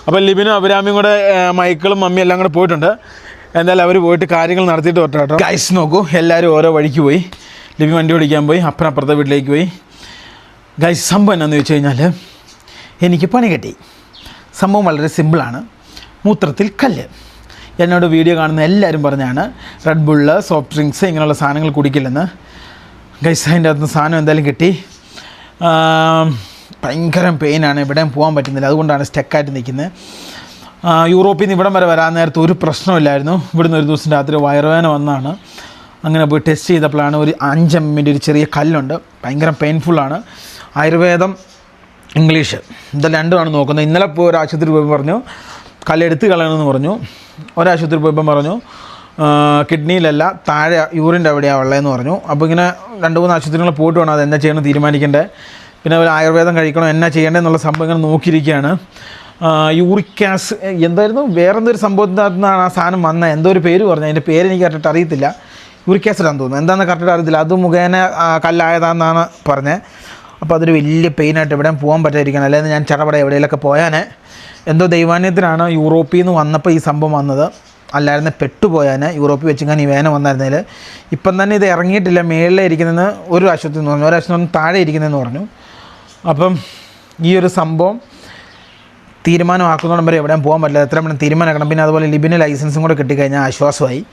A: അപ്പോൾ ലിബിനും അഭിരാമിയും കൂടെ മൈക്കിളും മമ്മിയും എല്ലാം കൂടെ പോയിട്ടുണ്ട്. എന്തായാലും അവർ പോയിട്ട് കാര്യങ്ങൾ നടത്തിയിട്ട് വരട്ടെ ഗൈസ് നോക്കൂ എല്ലാവരും ഓരോ വഴിക്ക് പോയി. ലിബി വണ്ടി ഓടിക്കാൻ പോയി അപ്പുറം അപ്പുറത്തെ വീട്ടിലേക്ക് പോയി. ഗൈസ് സംഭവം എന്നാന്ന് വെച്ച് കഴിഞ്ഞാൽ എനിക്ക് പണി കിട്ടി. സംഭവം വളരെ സിമ്പിളാണ് മൂത്രത്തിൽ കല്ല്. എന്നോട് വീഡിയോ കാണുന്ന എല്ലാവരും പറഞ്ഞാണ് റെഡ് ബുള്ള് സോഫ്റ്റ് ഡ്രിങ്ക്സ് ഇങ്ങനെയുള്ള സാധനങ്ങൾ കുടിക്കില്ലെന്ന്. ഗൈസ് അതിന്റെ അകത്ത് സാധനം എന്തായാലും കിട്ടി. ഭയങ്കര പെയിനാണ് എവിടെയും പോകാൻ പറ്റുന്നില്ല. അതുകൊണ്ടാണ് സ്റ്റക്കായിട്ട് നിൽക്കുന്നത്. യൂറോപ്പിൽ നിന്ന് ഇവിടം വരെ വരാൻ നേരത്തെ ഒരു പ്രശ്നമില്ലായിരുന്നു. ഇവിടുന്ന് ഒരു ദിവസം രാത്രി വയറുവേന വന്നാണ്. അങ്ങനെ പോയി ടെസ്റ്റ് ചെയ്തപ്പോഴാണ് ഒരു അഞ്ച് എമ്മിന്റെ ഒരു ചെറിയ കല്ലുണ്ട്. ഭയങ്കര പെയിൻഫുള്ളാണ് ആയുർവേദം ഇംഗ്ലീഷ് ഇത് രണ്ടുമാണ് നോക്കുന്നത്. ഇന്നലെ പോയി ഒരു ആശുപത്രി പോയി പറഞ്ഞു കല്ലെടുത്ത് കളയണമെന്ന് പറഞ്ഞു. ഒരാശുപത്രി പോയപ്പം പറഞ്ഞു കിഡ്നിയിലല്ല താഴെ യൂറിന്റെ അവിടെയാണ് ഉള്ളതെന്ന് പറഞ്ഞു. അപ്പോൾ ഇങ്ങനെ രണ്ട് മൂന്ന് ആശുപത്രികൾ പോയിട്ട് വേണം അത് എന്നാ ചെയ്യണം തീരുമാനിക്കേണ്ടത്. പിന്നെ ഒരു ആയുർവേദം കഴിക്കണം എന്നാ ചെയ്യേണ്ടതെന്നുള്ള സംഭവം ഇങ്ങനെ നോക്കിയിരിക്കുകയാണ്. യൂറിക് ആസ് എന്തായിരുന്നു? വേറെന്തൊരു സംഭവത്തിനകത്തുനിന്നാണ് ആ സാധനം വന്നത്? എന്തോ ഒരു പേര് പറഞ്ഞു. അതിന്റെ പേര് എനിക്ക് കറക്റ്റ് അറിയത്തില്ല. യൂറിക് ആസിഡാന്ന് തോന്നുന്നു. എന്താണെന്ന് കറക്റ്റ് അറിയത്തില്ല. അത് മുഖേന കല്ലായതാണെന്നാണ് പറഞ്ഞത് അപ്പോൾ അതൊരു വലിയ പെയിനായിട്ട് എവിടെയും പോകാൻ പറ്റാതിരിക്കണം. അല്ലെങ്കിൽ ഞാൻ ചടപട എവിടെയെങ്കിലൊക്കെ പോയാൽ എന്തോ ദൈവാന്യത്തിനാണ് യൂറോപ്പിൽ നിന്ന് വന്നപ്പോൾ ഈ സംഭവം വന്നത്. അല്ലായിരുന്നു പെട്ടുപോയാൽ യൂറോപ്പിൽ വെച്ചിങ്ങനെ ഈ വേന വന്നായിരുന്നതിൽ ഇപ്പം തന്നെ ഇത് ഇറങ്ങിയിട്ടില്ല. മേളിലെ ഇരിക്കുന്നതെന്ന് ഒരു ആശുപത്രി എന്ന് പറഞ്ഞു. ഒരു ആശുപത്രി താഴെ ഇരിക്കുന്നതെന്ന് പറഞ്ഞു. അപ്പം ഈ ഒരു സംഭവം തീരുമാനമാക്കുന്നോളം വരെ എവിടെയും പോകാൻ പറ്റില്ല. എത്ര മണി തീരുമാനമാക്കണം. പിന്നെ അതുപോലെ ലിബിന് ലൈസൻസും കൂടെ കിട്ടിക്കഴിഞ്ഞാൽ ആശ്വാസമായി.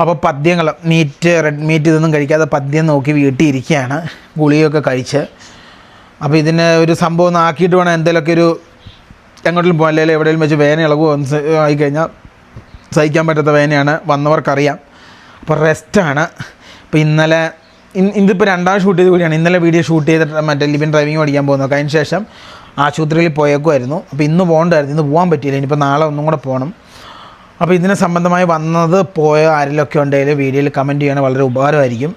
A: അപ്പോൾ പദ്യങ്ങൾ മീറ്റ് റെഡ് മീറ്റ് ഇതൊന്നും കഴിക്കാതെ പദ്യം നോക്കി വീട്ടിൽ ഇരിക്കുകയാണ് ഗുളികയൊക്കെ കഴിച്ച്. അപ്പോൾ ഇതിന് ഒരു സംഭവം ഒന്ന് ആക്കിയിട്ട് വേണം എന്തെങ്കിലുമൊക്കെ ഒരു എങ്ങോട്ടും പോകാൻ. അല്ലെങ്കിൽ എവിടെയെങ്കിലും വെച്ച് വേന സ- ആയിക്കഴിഞ്ഞാൽ സഹിക്കാൻ പറ്റാത്ത വേനയാണ്. വന്നവർക്കറിയാം. അപ്പോൾ റെസ്റ്റാണ്. ഇപ്പോൾ ഇന്നലെ ഇന്ന് ഇതിപ്പോൾ രണ്ടാം ഷൂട്ട് ചെയ്ത് കൂടിയാണ്. ഇന്നലെ വീഡിയോ ഷൂട്ട് ചെയ്തിട്ട് മറ്റേ ലിബിൻ ഡ്രൈവിംഗ് പഠിക്കാൻ പോകുന്നത്. അതിന് ശേഷം ആശുപത്രിയിൽ പോയേക്കുമായിരുന്നു അപ്പോൾ ഇന്ന് പോകണ്ടായിരുന്നു. ഇന്ന് പോകാൻ പറ്റിയില്ല. ഇനിയിപ്പോൾ നാളെ ഒന്നും കൂടെ പോകണം അപ്പോൾ ഇതിനെ സംബന്ധമായി വന്നത് പോയ ആരെങ്കിലൊക്കെ ഉണ്ടെങ്കിൽ വീഡിയോയിൽ കമന്റ് ചെയ്യണ വളരെ ഉപകാരമായിരിക്കും.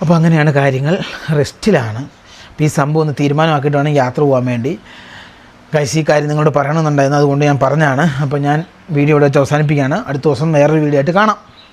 A: അപ്പോൾ അങ്ങനെയാണ് കാര്യങ്ങൾ. റെസ്റ്റിലാണ്. അപ്പോൾ ഈ സംഭവം ഒന്ന് തീരുമാനമാക്കിയിട്ട് വേണം യാത്ര പോകാൻ വേണ്ടി. ഗൈസ് ഈ കാര്യം നിങ്ങളോട് പറയണമെന്നുണ്ടായിരുന്നു. അതുകൊണ്ട് ഞാൻ പറഞ്ഞാണ്. അപ്പോൾ ഞാൻ വീഡിയോ ഇവിടെ വെച്ച് അവസാനിപ്പിക്കുകയാണ്. അടുത്ത ദിവസം വേറൊരു വീഡിയോ ആയിട്ട് കാണാം.